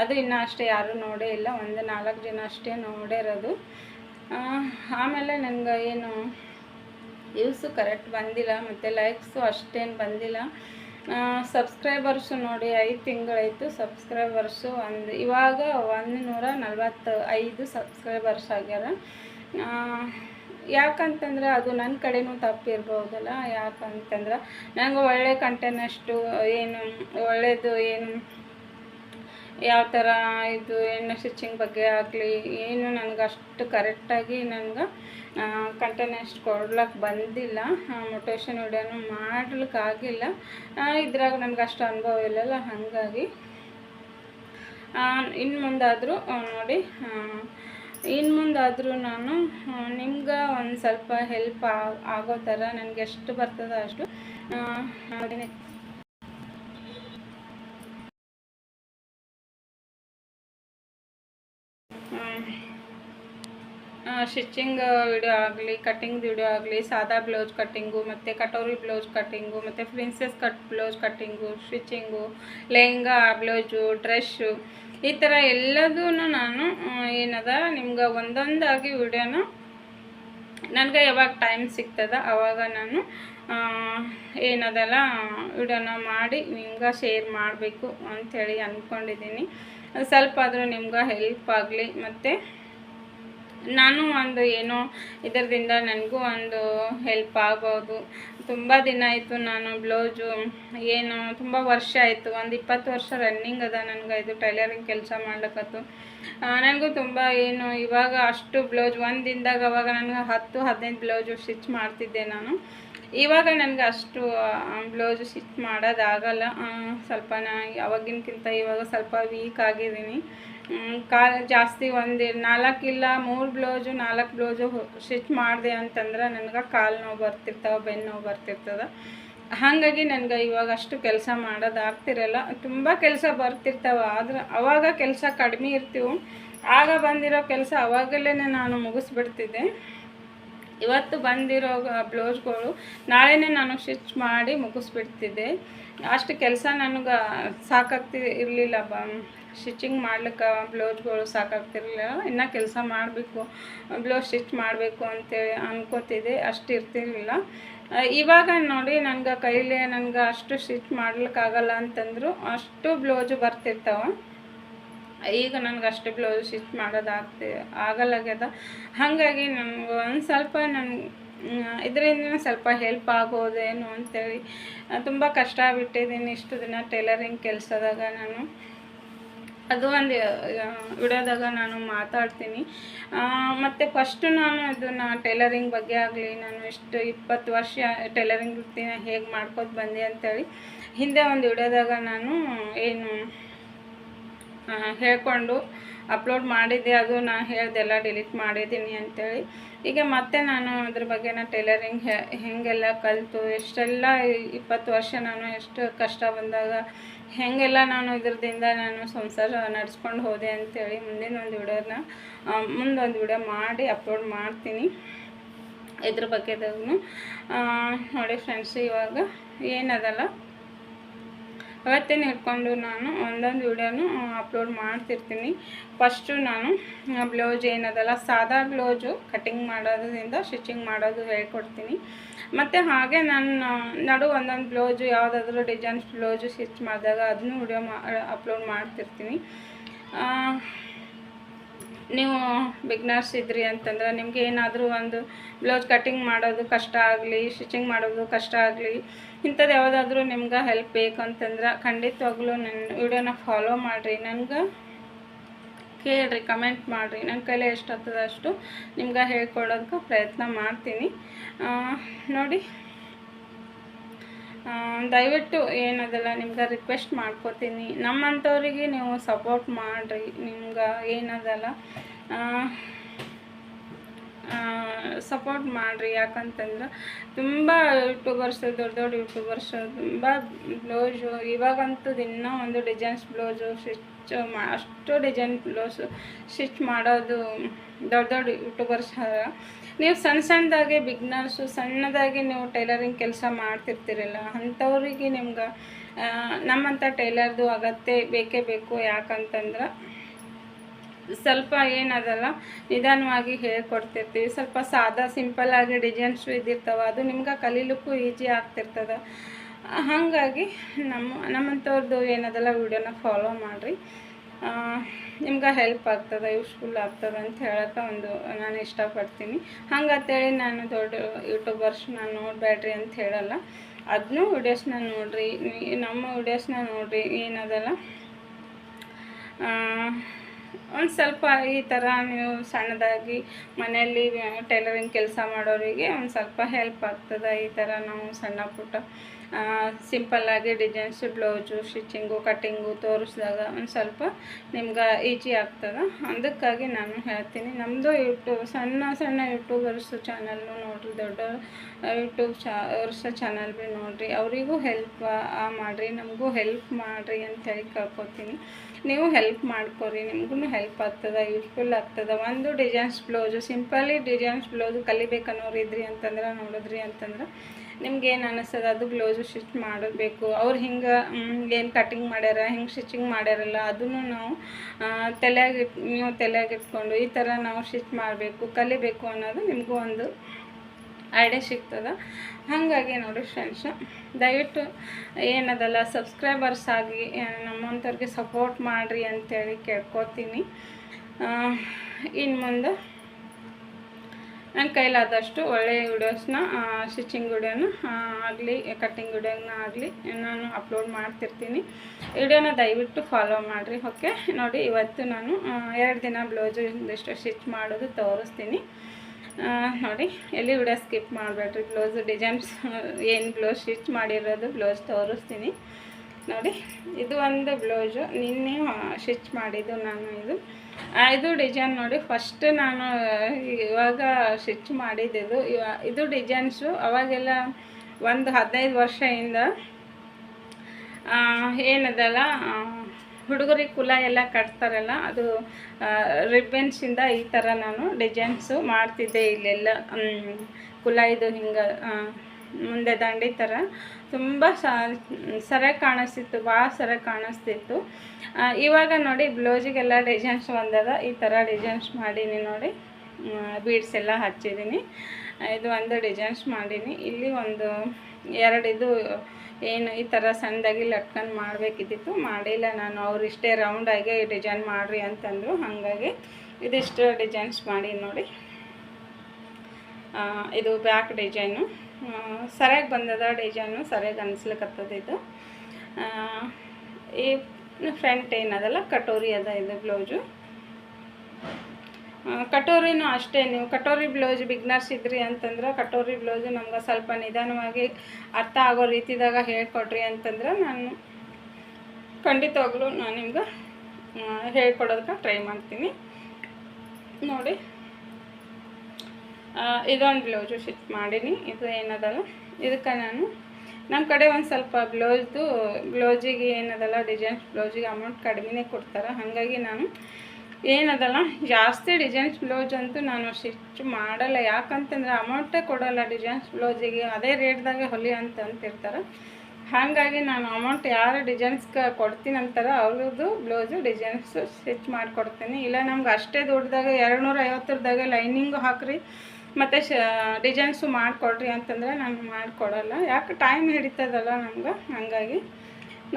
ಅದು ಇನ್ನೂ ಅಷ್ಟೇ ಯಾರೂ ನೋಡೇ ಇಲ್ಲ. ಒಂದು ನಾಲ್ಕು ಜನ ಅಷ್ಟೇ ನೋಡಿರೋದು ಆಮೇಲೆ ನನಗೆ ಏನು ವ್ಯೂಸು ಕರೆಕ್ಟ್ ಬಂದಿಲ್ಲ, ಮತ್ತು ಲೈಕ್ಸು ಅಷ್ಟೇನು ಬಂದಿಲ್ಲ. ಸಬ್ಸ್ಕ್ರೈಬರ್ಸು ನೋಡಿ, ಐದು ತಿಂಗಳಾಯಿತು ಸಬ್ಸ್ಕ್ರೈಬರ್ಸು ಒಂದು, ಇವಾಗ ಒಂದು ನೂರ ನಲ್ವತ್ತು ಐದು ಸಬ್ಸ್ಕ್ರೈಬರ್ಸ್ ಆಗ್ಯಾರ ಯಾಕಂತಂದ್ರೆ ಅದು ನನ್ನ ಕಡೆನೂ ತಪ್ಪಿರ್ಬೋದಲ್ಲ, ಯಾಕಂತಂದ್ರೆ ನನಗೆ ಒಳ್ಳೆ ಕಂಟೆಂಟಷ್ಟು ಏನು ಒಳ್ಳೆಯದು ಏನು, ಯಾವ ಥರ ಇದು ಏನು ಸ್ಟಿಚಿಂಗ್ ಬಗ್ಗೆ ಆಗಲಿ, ಏನು ನನಗೆ ಅಷ್ಟು ಕರೆಕ್ಟಾಗಿ ನನಗೆ ಕಂಟೆಂಟ್ ಅಷ್ಟು ಕೊಡ್ಲಿಕ್ಕೆ ಬಂದಿಲ್ಲ. ಮೋಟಿವೇಶನ್ ವಿಡಿಯೋನು ಮಾಡ್ಲಿಕ್ಕಾಗಿಲ್ಲ. ಇದ್ರಾಗ ನನಗೆ ಅಷ್ಟು ಅನುಭವ ಇಲ್ಲಲ್ಲ, ಹಾಗಾಗಿ. ಇನ್ನು ಮುಂದಾದರೂ ನೋಡಿ ಇನ್ನು ಮುಂದಾದರೂ ನಾನು ನಿಮ್ಗೆ ಒಂದು ಸ್ವಲ್ಪ ಹೆಲ್ಪ್ ಆಗೋ ಥರ ನನಗೆ ಎಷ್ಟು ಬರ್ತದೋ ಅಷ್ಟು ಅದನ್ನೇ ಸ್ಟಿಚಿಂಗ್ ವಿಡಿಯೋ ಆಗಲಿ ಕಟ್ಟಿಂಗ್ ವಿಡಿಯೋ ಆಗಲಿ, ಸಾದಾ ಬ್ಲೌಸ್ ಕಟ್ಟಿಂಗು ಮತ್ತು ಕಟೋರಿ ಬ್ಲೌಸ್ ಕಟ್ಟಿಂಗು ಮತ್ತು princess cut blouse cutting stitching lehenga blouse dress ಈ ಥರ ಎಲ್ಲದೂ ನಾನು ಏನದ, ನಿಮ್ಗೆ ಒಂದೊಂದಾಗಿ ವಿಡಿಯೋನ ನನಗೆ ಯಾವಾಗ ಟೈಮ್ ಸಿಗ್ತದ ಆವಾಗ ನಾನು ಏನದಲ್ಲ ವಿಡಿಯೋನ ಮಾಡಿ ನಿಮ್ಗೆ ಶೇರ್ ಮಾಡಬೇಕು ಅಂಥೇಳಿ ಅಂದ್ಕೊಂಡಿದ್ದೀನಿ ಅದು ಸ್ವಲ್ಪ ಆದರೂ ನಿಮ್ಗೆ ಹೆಲ್ಪ್ ಆಗಲಿ, ಮತ್ತು ನಾನು ಒಂದು ಏನೋ ಇದರಿಂದ ನನಗೂ ಒಂದು ಹೆಲ್ಪ್ ಆಗ್ಬೋದು. ತುಂಬ ದಿನ ಆಯಿತು ನಾನು ಬ್ಲೌಸು ಏನು ತುಂಬ ವರ್ಷ ಆಯಿತು. ಒಂದು ಇಪ್ಪತ್ತು ವರ್ಷ ರನ್ನಿಂಗ್ ಅದ ನನಗೆ ಇದು ಟೈಲರಿಂಗ್ ಕೆಲಸ ಮಾಡ್ಲಿಕ್ಕತ್ತು ನನಗೂ ತುಂಬ ಏನು ಇವಾಗ ಅಷ್ಟು ಬ್ಲೌಸ್ ಒಂದು ದಿನದಾಗ ಅವಾಗ ನನಗೆ ಹತ್ತು, ಹದಿನೈದು ಬ್ಲೌಸು ಸ್ಟಿಚ್ ಮಾಡ್ತಿದ್ದೆ ನಾನು. ಇವಾಗ ನನಗೆ ಅಷ್ಟು ಬ್ಲೌಸು ಸ್ಟಿಚ್ ಮಾಡೋದಾಗಲ್ಲ. ಸ್ವಲ್ಪ ನಾ ಅವಾಗಿನಕ್ಕಿಂತ ಇವಾಗ ಸ್ವಲ್ಪ ವೀಕ್ ಆಗಿದ್ದೀನಿ. ಕಾಲು ಜಾಸ್ತಿ ಒಂದು ನಾಲ್ಕಿಲ್ಲ ಮೂರು ಬ್ಲೌಸು ನಾಲ್ಕು ಬ್ಲೌಸು ಸ್ಟಿಚ್ ಮಾಡಿದೆ ಅಂತಂದ್ರೆ ನನಗೆ ಕಾಲು ನೋವು ಬರ್ತಿರ್ತಾವೆ, ಬೆನ್ನು ನೋವು ಬರ್ತಿರ್ತದೆ. ಹಾಗಾಗಿ ನನಗೆ ಇವಾಗ ಅಷ್ಟು ಕೆಲಸ ಮಾಡೋದು ಆಗ್ತಿರಲ್ಲ. ತುಂಬ ಕೆಲಸ ಬರ್ತಿರ್ತಾವೆ, ಆದ್ರೆ ಅವಾಗ ಕೆಲಸ ಕಡಿಮೆ ಇರ್ತೀವಿ. ಆಗ ಬಂದಿರೋ ಕೆಲಸ ಅವಾಗಲೇ ನಾನು ಮುಗಿಸ್ಬಿಡ್ತಿದ್ದೆ. ಇವತ್ತು ಬಂದಿರೋ ಬ್ಲೌಸ್ಗಳು ನಾಳೆನೇ ನಾನು ಸ್ಟಿಚ್ ಮಾಡಿ ಮುಗಿಸ್ಬಿಡ್ತಿದ್ದೆ. ಅಷ್ಟು ಕೆಲಸ ನನಗೆ ಸಾಕಾಗ್ತಿ ಇರಲಿಲ್ಲ ಬ ಸ್ಟಿಚಿಂಗ್ ಮಾಡ್ಲಿಕ್ಕೆ ಬ್ಲೌಸ್ಗಳು ಸಾಕಾಗ್ತಿರಲಿಲ್ಲ. ಇನ್ನೂ ಕೆಲಸ ಮಾಡಬೇಕು. ಬ್ಲೌಸ್ ಸ್ಟಿಚ್ ಮಾಡಬೇಕು ಅಂತೇಳಿ ಅನ್ಕೋತಿದ್ದೆ. ಅಷ್ಟು ಇರ್ತಿರಲಿಲ್ಲ. ಇವಾಗ ನೋಡಿ ನನಗೆ ಕೈಲಿ ನನಗೆ ಅಷ್ಟು ಸ್ಟಿಚ್ ಮಾಡ್ಲಿಕ್ಕಾಗಲ್ಲ ಅಂತಂದ್ರು ಅಷ್ಟು ಬ್ಲೌಸು ಬರ್ತಿರ್ತಾವೆ. ಈಗ ನನಗೆ ಅಷ್ಟು ಬ್ಲೌಸ್ ಸ್ಟಿಚ್ ಮಾಡೋದಾಗ್ತಿ, ಆಗಲ್ಲಾಗ್ಯದ. ಹಾಗಾಗಿ ನನಗೆ ಒಂದು ಸ್ವಲ್ಪ ನನ್ನ ಇದರಿಂದ ಸ್ವಲ್ಪ ಹೆಲ್ಪ್ ಆಗೋದೇನು ಅಂತೇಳಿ ತುಂಬ ಕಷ್ಟ ಬಿಟ್ಟಿದ್ದೀನಿ ಇಷ್ಟು ದಿನ ಟೈಲರಿಂಗ್ ಕೆಲಸದಾಗ ನಾನು. ಅದು ಒಂದು ವಿಡಿಯೋದಾಗ ನಾನು ಮಾತಾಡ್ತೀನಿ. ಮತ್ತು ಫಸ್ಟು ನಾನು ಅದನ್ನು ಟೈಲರಿಂಗ್ ಬಗ್ಗೆ ಆಗಲಿ, ನಾನು ಎಷ್ಟು ಇಪ್ಪತ್ತು ವರ್ಷ ಟೈಲರಿಂಗ್ ವೃತ್ತಿನ ಹೇಗೆ ಮಾಡ್ಕೊತ ಬಂದೆ ಅಂತೇಳಿ, ಹಿಂದೆ ಒಂದು ವಿಡಿಯೋದಾಗ ನಾನು ಏನು ಹೇಳ್ಕೊಂಡು ಅಪ್ಲೋಡ್ ಮಾಡಿದ್ದೆ. ಅದು ನಾನು ಹೇಳ್ದೆಲ್ಲ ಡಿಲೀಟ್ ಮಾಡಿದ್ದೀನಿ ಅಂತೇಳಿ. ಈಗ ಮತ್ತೆ ನಾನು ಅದ್ರ ಬಗ್ಗೆ ನಾನು ಟೈಲರಿಂಗ್ ಹೇಗೆಲ್ಲ ಕಲಿತು, ಎಷ್ಟೆಲ್ಲ ಇಪ್ಪತ್ತು ವರ್ಷ ನಾನು ಎಷ್ಟು ಕಷ್ಟ ಬಂದಾಗ ಹೇಗೆಲ್ಲ ನಾನು ಇದ್ರದಿಂದ ನಾನು ಸಂಸಾರ ನಡೆಸ್ಕೊಂಡು ಹೋದೆ ಅಂತೇಳಿ ಮುಂದಿನ ಒಂದು ವಿಡಿಯೋನ ಮುಂದೊಂದು ವಿಡಿಯೋ ಮಾಡಿ ಅಪ್ಲೋಡ್ ಮಾಡ್ತೀನಿ. ಇದ್ರ ಬಗ್ಗೆದಾಗೂ ನೋಡಿ ಫ್ರೆಂಡ್ಸ್ ಇವಾಗ ಏನದಲ್ಲ? ಅವತ್ತೇನು ಹಿಡ್ಕೊಂಡು ನಾನು ಒಂದೊಂದು ವಿಡಿಯೋನು ಅಪ್ಲೋಡ್ ಮಾಡ್ತಿರ್ತೀನಿ. ಫಸ್ಟು ನಾನು ಬ್ಲೌಸ್ ಏನದಲ್ಲ, ಸಾದಾ ಬ್ಲೌಸು ಕಟಿಂಗ್ ಮಾಡೋದ್ರಿಂದ ಸ್ಟಿಚಿಂಗ್ ಮಾಡೋದು ಹೇಳ್ಕೊಡ್ತೀನಿ. ಮತ್ತು ಹಾಗೆ ನಾನು ನಡು ಒಂದೊಂದು ಬ್ಲೌಸು ಯಾವುದಾದ್ರೂ ಡಿಸೈನ್ಸ್ ಬ್ಲೌಸು ಸ್ಟಿಚ್ ಮಾಡಿದಾಗ ಅದನ್ನು ವಿಡಿಯೋ ಮಾ ಅಪ್ಲೋಡ್ ಮಾಡ್ತಿರ್ತೀನಿ. ನೀವು ಬಿಗ್ನರ್ಸ್ ಇದ್ರಿ ಅಂತಂದ್ರೆ ನಿಮ್ಗೆ ಏನಾದರೂ ಒಂದು ಬ್ಲೌಸ್ ಕಟಿಂಗ್ ಮಾಡೋದು ಕಷ್ಟ ಆಗಲಿ ಸ್ಟಿಚಿಂಗ್ ಮಾಡೋದು ಕಷ್ಟ ಆಗಲಿ ಇಂಥದ್ದು ಯಾವುದಾದ್ರೂ ನಿಮ್ಗೆ ಹೆಲ್ಪ್ ಬೇಕಂತಂದ್ರೆ ಖಂಡಿತವಾಗ್ಲೂ ನನ್ನ ವಿಡಿಯೋನ ಫಾಲೋ ಮಾಡಿರಿ. ನನಗೆ ಕೇಳಿರಿ ಕಮೆಂಟ್ ಮಾಡಿರಿ. ನನ್ನ ಕೈಲಿ ಎಷ್ಟಾಗ್ತದೆ ಅಷ್ಟು ನಿಮ್ಗೆ ಹೇಳ್ಕೊಡೋದಕ್ಕೆ ಪ್ರಯತ್ನ ಮಾಡ್ತೀನಿ. ನೋಡಿ. ದಯವಿಟ್ಟು ಏನದಲ್ಲ ನಿಮ್ಗೆ ರಿಕ್ವೆಸ್ಟ್ ಮಾಡ್ಕೋತೀನಿ. ನಮ್ಮಂಥವ್ರಿಗೆ ನೀವು ಸಪೋರ್ಟ್ ಮಾಡಿರಿ. ನಿಮ್ಗೆ ಏನದಲ್ಲ ಸಪೋರ್ಟ್ ಮಾಡಿರಿ. ಯಾಕಂತಂದ್ರೆ ತುಂಬ ಯೂಟ್ಯೂಬರ್ಸ್, ದೊಡ್ಡ ದೊಡ್ಡ ಯೂಟ್ಯೂಬರ್ಸ್ ತುಂಬ ಬ್ಲೌಸು, ಇವಾಗಂತೂ ದಿನ ಒಂದು ಡಿಸೈನ್ಸ್ ಬ್ಲೌಸು ಸ್ಟಿಚ್ ಮಾ, ಅಷ್ಟು ಡಿಸೈನ್ ಬ್ಲೌಸು ಸ್ಟಿಚ್ ಮಾಡೋದು ದೊಡ್ಡ ದೊಡ್ಡ ಯೂಟ್ಯೂಬರ್ಸ್ ನೀವು ಸಣ್ಣ ಸಣ್ಣದಾಗಿ ಬಿಗ್ನರ್ಸು ಸಣ್ಣದಾಗಿ ನೀವು ಟೈಲರಿಂಗ್ ಕೆಲಸ ಮಾಡ್ತಿರ್ತೀರಲ್ಲ, ಅಂಥವ್ರಿಗೆ ನಿಮ್ಗೆ ನಮ್ಮಂಥ ಟೈಲರ್ದು ಅಗತ್ಯ ಬೇಕೇ ಬೇಕು. ಯಾಕಂತಂದ್ರೆ ಸ್ವಲ್ಪ ಏನದಲ್ಲ, ನಿಧಾನವಾಗಿ ಹೇಳ್ಕೊಡ್ತಿರ್ತೀವಿ. ಸ್ವಲ್ಪ ಸಾದಾ ಸಿಂಪಲ್ಲಾಗಿ ಡಿಸೈನ್ಸ್ ಇದ್ದಿರ್ತಾವೆ ಅದು ನಿಮ್ಗೆ ಕಲೀಲಿಕ್ಕೂ ಈಜಿ ಆಗ್ತಿರ್ತದೆ. ಹಾಗಾಗಿ ನಮ್ಮ ನಮ್ಮಂಥವ್ರದ್ದು ಏನದಲ್ಲ ವಿಡಿಯೋನ ಫಾಲೋ ಮಾಡಿರಿ. ನಿಮ್ಗೆ ಹೆಲ್ಪ್ ಆಗ್ತದೆ ಯೂಸ್ಫುಲ್ ಆಗ್ತದೆ ಅಂತ ಹೇಳಕ್ಕೆ ಒಂದು, ನಾನು ಇಷ್ಟಪಡ್ತೀನಿ. ಹಂಗಂತೇಳಿ ನಾನು ದೊಡ್ಡ ಯೂಟ್ಯೂಬರ್ಸ್ ನಾನು ನೋಡಬೇಡ್ರಿ ಅಂತ ಹೇಳಲ್ಲ. ಅದನ್ನೂ ವಿಡಿಯೋಸ್ನ ನೋಡಿರಿ. ನಮ್ಮ ವಿಡಿಯೋಸ್ನ ನೋಡಿರಿ, ಏನದಲ್ಲ. ಒಂದು ಸ್ವಲ್ಪ ಈ ಥರ ನೀವು ಸಣ್ಣದಾಗಿ ಮನೆಯಲ್ಲಿ ಟೈಲರಿಂಗ್ ಕೆಲಸ ಮಾಡೋರಿಗೆ ಒಂದು ಸ್ವಲ್ಪ ಹೆಲ್ಪ್ ಆಗ್ತದೆ ಈ ಥರ ನಾವು ಸಣ್ಣ ಪುಟ್ಟ ಸಿಂಪಲ್ಲಾಗಿ ಡಿಸೈನ್ಸ್, ಬ್ಲೌಸು, ಸ್ಟಿಚಿಂಗು, ಕಟ್ಟಿಂಗು ತೋರಿಸಿದಾಗ ಒಂದು ಸ್ವಲ್ಪ ನಿಮ್ಗೆ ಈಜಿ ಆಗ್ತದೆ. ಅದಕ್ಕಾಗಿ ನಾನು ಹೇಳ್ತೀನಿ. ನಮ್ಮದು ಯೂಟ್ಯೂಬ್ ಸಣ್ಣ ಸಣ್ಣ ಯೂಟ್ಯೂಬರ್ಸು ಚಾನಲ್ನು ನೋಡಿರಿ, ದೊಡ್ಡ ಯೂಟ್ಯೂಬ್ ಚರ್ಸ ಚಾನಲ್ ಭೀ ನೋಡಿರಿ. ಅವರಿಗೂ ಹೆಲ್ಪ್ ಮಾಡಿರಿ. ನಮಗೂ ಹೆಲ್ಪ್ ಮಾಡಿರಿ ಅಂತ ಹೇಳಿ ಕೇಳ್ಕೊತೀನಿ. ನೀವು ಹೆಲ್ಪ್ ಮಾಡ್ಕೊರಿ ನಿಮ್ಗೂ ಹೆಲ್ಪ್ ಆಗ್ತದೆ ಯೂಸ್ಫುಲ್ ಆಗ್ತದೆ. ಒಂದು designs blouse simply designs blouse ಕಲಿಬೇಕನ್ನೋರು ಇದ್ರಿ ಅಂತಂದ್ರೆ, ನೋಡಿದ್ರಿ ಅಂತಂದ್ರೆ ನಿಮ್ಗೆ ಏನು ಅನ್ನಿಸ್ತದೆ ಅದು ಬ್ಲೌಸು ಸ್ಟಿಚ್ ಮಾಡಬೇಕು. ಅವ್ರು ಹಿಂಗೆ ಏನು ಕಟಿಂಗ್ ಮಾಡ್ಯಾರ, ಹಿಂಗೆ ಸ್ಟಿಚಿಂಗ್ ಮಾಡ್ಯಾರಲ್ಲ ಅದನ್ನು ನಾವು ತಲೆಯಾಗಿಟ್ ನೀವು ತಲೆಯಾಗಿಟ್ಕೊಂಡು ಈ ಥರ ನಾವು ಸ್ಟಿಚ್ ಮಾಡಬೇಕು, ಕಲಿಬೇಕು ಅನ್ನೋದು ನಿಮಗೂ ಒಂದು ಐಡಿಯಾ ಸಿಗ್ತದೆ. ಹಾಗಾಗಿ ನೋಡಿ ಫ್ರೆಂಡ್ಸು ದಯವಿಟ್ಟು ಏನದಲ್ಲ ಸಬ್ಸ್ಕ್ರೈಬರ್ಸ್ ಆಗಿ ನಮ್ಮಂಥವ್ರಿಗೆ ಸಪೋರ್ಟ್ ಮಾಡಿರಿ ಅಂತೇಳಿ ಕೇಳ್ಕೊತೀನಿ. ಇನ್ನು ಮುಂದೆ ನನ್ನ ಕೈಲಾದಷ್ಟು ಒಳ್ಳೆಯ ವಿಡಿಯೋಸ್ನ ಸ್ಟಿಚಿಂಗ್ ವಿಡಿಯೋನ ಆಗಲಿ ಕಟ್ಟಿಂಗ್ ವಿಡಿಯೋನ ಆಗಲಿ ನಾನು ಅಪ್ಲೋಡ್ ಮಾಡ್ತಿರ್ತೀನಿ. ವಿಡಿಯೋನ ದಯವಿಟ್ಟು ಫಾಲೋ ಮಾಡಿರಿ ಓಕೆ ನೋಡಿ ಇವತ್ತು ನಾನು ಎರಡು ದಿನ ಬ್ಲೌಸು ಒಂದಿಷ್ಟು ಸ್ಟಿಚ್ ಮಾಡೋದು ತೋರಿಸ್ತೀನಿ. ನೋಡಿ, ಎಲ್ಲಿ ವಿಡಿಯೋ ಸ್ಕಿಪ್ ಮಾಡಬೇಡ್ರಿ. ಬ್ಲೌಸ್ ಡಿಸೈನ್ಸ್ ಏನು ಬ್ಲೌಸ್ ಸ್ಟಿಚ್ ಮಾಡಿರೋದು ಬ್ಲೌಸ್ ತೋರಿಸ್ತೀನಿ. ನೋಡಿ, ಇದು ಒಂದು ಬ್ಲೌಸು ನಿನ್ನೆ ಸ್ಟಿಚ್ ಮಾಡಿದ್ದು ನಾನು ಇದು. ಇದು ಡಿಸೈನ್ ನೋಡಿ ಫಸ್ಟ್ ನಾನು ಇವಾಗ ಸ್ಟಿಚ್ ಮಾಡಿದ್ದು. ಇವ, ಇದು ಡಿಸೈನ್ಸು ಅವಾಗೆಲ್ಲ ಒಂದು ಹದಿನೈದು ವರ್ಷದಿಂದ ಏನದಲ್ಲ ಹುಡುಗರಿಗೆ ಕುಲ ಎಲ್ಲ ಕಟ್ತಾರಲ್ಲ, ಅದು ರಿಬ್ಬನ್ಸಿಂದ ಈ ಥರ ನಾನು ಡಿಸೈನ್ಸು ಮಾಡ್ತಿದ್ದೆ ಇಲ್ಲೆಲ್ಲ. ಕುಲ ಇದು ಹಿಂಗೆ ಮುಂದೆ ದಂಡಿ ಥರ ತುಂಬ ಸರಿಯಾಗಿ ಕಾಣಿಸ್ತಿತ್ತು ಭಾಳ ಸರಿಯಾಗಿ ಕಾಣಿಸ್ತಿತ್ತು. ಇವಾಗ ನೋಡಿ ಬ್ಲೌಸಿಗೆಲ್ಲ ಡಿಸೈನ್ಸ್ ಒಂದದ ಈ ಥರ ಡಿಸೈನ್ಸ್ ಮಾಡೀನಿ ನೋಡಿ. ಬೀಡ್ಸ್ ಎಲ್ಲ ಹಚ್ಚಿದ್ದೀನಿ ಇದು ಒಂದು ಡಿಸೈನ್ಸ್ ಮಾಡೀನಿ. ಇಲ್ಲಿ ಒಂದು, ಎರಡು ಇದು ಏನು ಈ ಥರ ಸಣ್ಣದಾಗಿ ಲಟ್ಕನ್ ಮಾಡಬೇಕಿದ್ದಿತ್ತು, ಮಾಡಿಲ್ಲ ನಾನು. ಅವ್ರು ಇಷ್ಟೇ ರೌಂಡಾಗಿ ಡಿಸೈನ್ ಮಾಡಿರಿ ಅಂತಂದರು. ಹಾಗಾಗಿ ಇದಿಷ್ಟು ಡಿಸೈನ್ಸ್ ಮಾಡಿ ನೋಡಿ. ಇದು ಬ್ಯಾಕ್ ಡಿಸೈನು ಸರಿಯಾಗಿ ಬಂದದ ಡಿಸೈನು ಸರಿಯಾಗಿ ಅನ್ಸ್ಲಿಕ್ಕತ್ತದ ಇದು. ಈ ಫ್ರಂಟ್ ಏನದಲ್ಲ, ಕಟೋರಿ ಅದ ಇದು ಬ್ಲೌಸು ಕಟೋರಿನೂ ಅಷ್ಟೇ, ನೀವು ಕಟೋರಿ ಬ್ಲೌಸ್ ಬಿಗ್ನರ್ಸ್ ಇದ್ರಿ ಅಂತಂದ್ರೆ ಕಟೋರಿ ಬ್ಲೌಸು ನಮ್ಗೆ ಸ್ವಲ್ಪ ನಿಧಾನವಾಗಿ ಅರ್ಥ ಆಗೋ ರೀತಿದಾಗ ಹೇಳ್ಕೊಡ್ರಿ ಅಂತಂದ್ರೆ ನಾನು ಖಂಡಿತವಾಗ್ಲೂ ನಾನು ನಿಮ್ಗೆ ಹೇಳ್ಕೊಡೋದಕ್ಕೆ ಟ್ರೈ ಮಾಡ್ತೀನಿ. ನೋಡಿ. ಇದೊಂದು ಬ್ಲೌಸು ಸ್ಟಿಚ್ ಮಾಡೀನಿ, ಇದು ಏನದಲ್ಲ, ಇದಕ್ಕೆ ನಾನು ನಮ್ಮ ಕಡೆ ಒಂದು ಸ್ವಲ್ಪ ಬ್ಲೌಸ್ದು, ಬ್ಲೌಸಿಗೆ ಏನದಲ್ಲ, ಡಿಸೈನ್ಸ್ ಬ್ಲೌಸಿಗೆ ಅಮೌಂಟ್ ಕಡಿಮೆನೇ ಕೊಡ್ತಾರೆ. ಹಾಗಾಗಿ ನಾನು ಏನದಲ್ಲ, ಜಾಸ್ತಿ ಡಿಸೈನ್ಸ್ ಬ್ಲೌಸ್ ಅಂತೂ ನಾನು ಸ್ಟಿಚ್ ಮಾಡಲ್ಲ. ಯಾಕಂತಂದ್ರೆ ಅಮೌಂಟೇ ಕೊಡಲ್ಲ ಡಿಸೈನ್ಸ್ ಬ್ಲೌಸಿಗೆ ಅದೇ ರೇಟ್ದಾಗೆ ಹೊಲಿ ಅಂತ ಅಂತಿರ್ತಾರೆ. ಹಾಗಾಗಿ ನಾನು ಅಮೌಂಟ್ ಯಾರು ಡಿಸೈನ್ಸ್ಗೆ ಕೊಡ್ತೀನಿ ಅಂತಾರೋ ಅವ್ರದ್ದು ಬ್ಲೌಸು ಡಿಸೈನ್ಸು ಸ್ಟಿಚ್ ಮಾಡಿಕೊಡ್ತೀನಿ. ಇಲ್ಲ ನಮ್ಗೆ ಅಷ್ಟೇ ದೊಡ್ಡದಾಗ ಎರಡು ನೂರ ಐವತ್ತರದಾಗ ಲೈನಿಂಗು ಹಾಕ್ರಿ, ಮತ್ತು ಶ ಡಿಸೈನ್ಸು ಮಾಡಿಕೊಡ್ರಿ ಅಂತಂದರೆ ನಾನು ಮಾಡಿಕೊಡಲ್ಲ. ಯಾಕೆ ಟೈಮ್ ಹಿಡಿತದಲ್ಲ ನಮ್ಗೆ? ಹಾಗಾಗಿ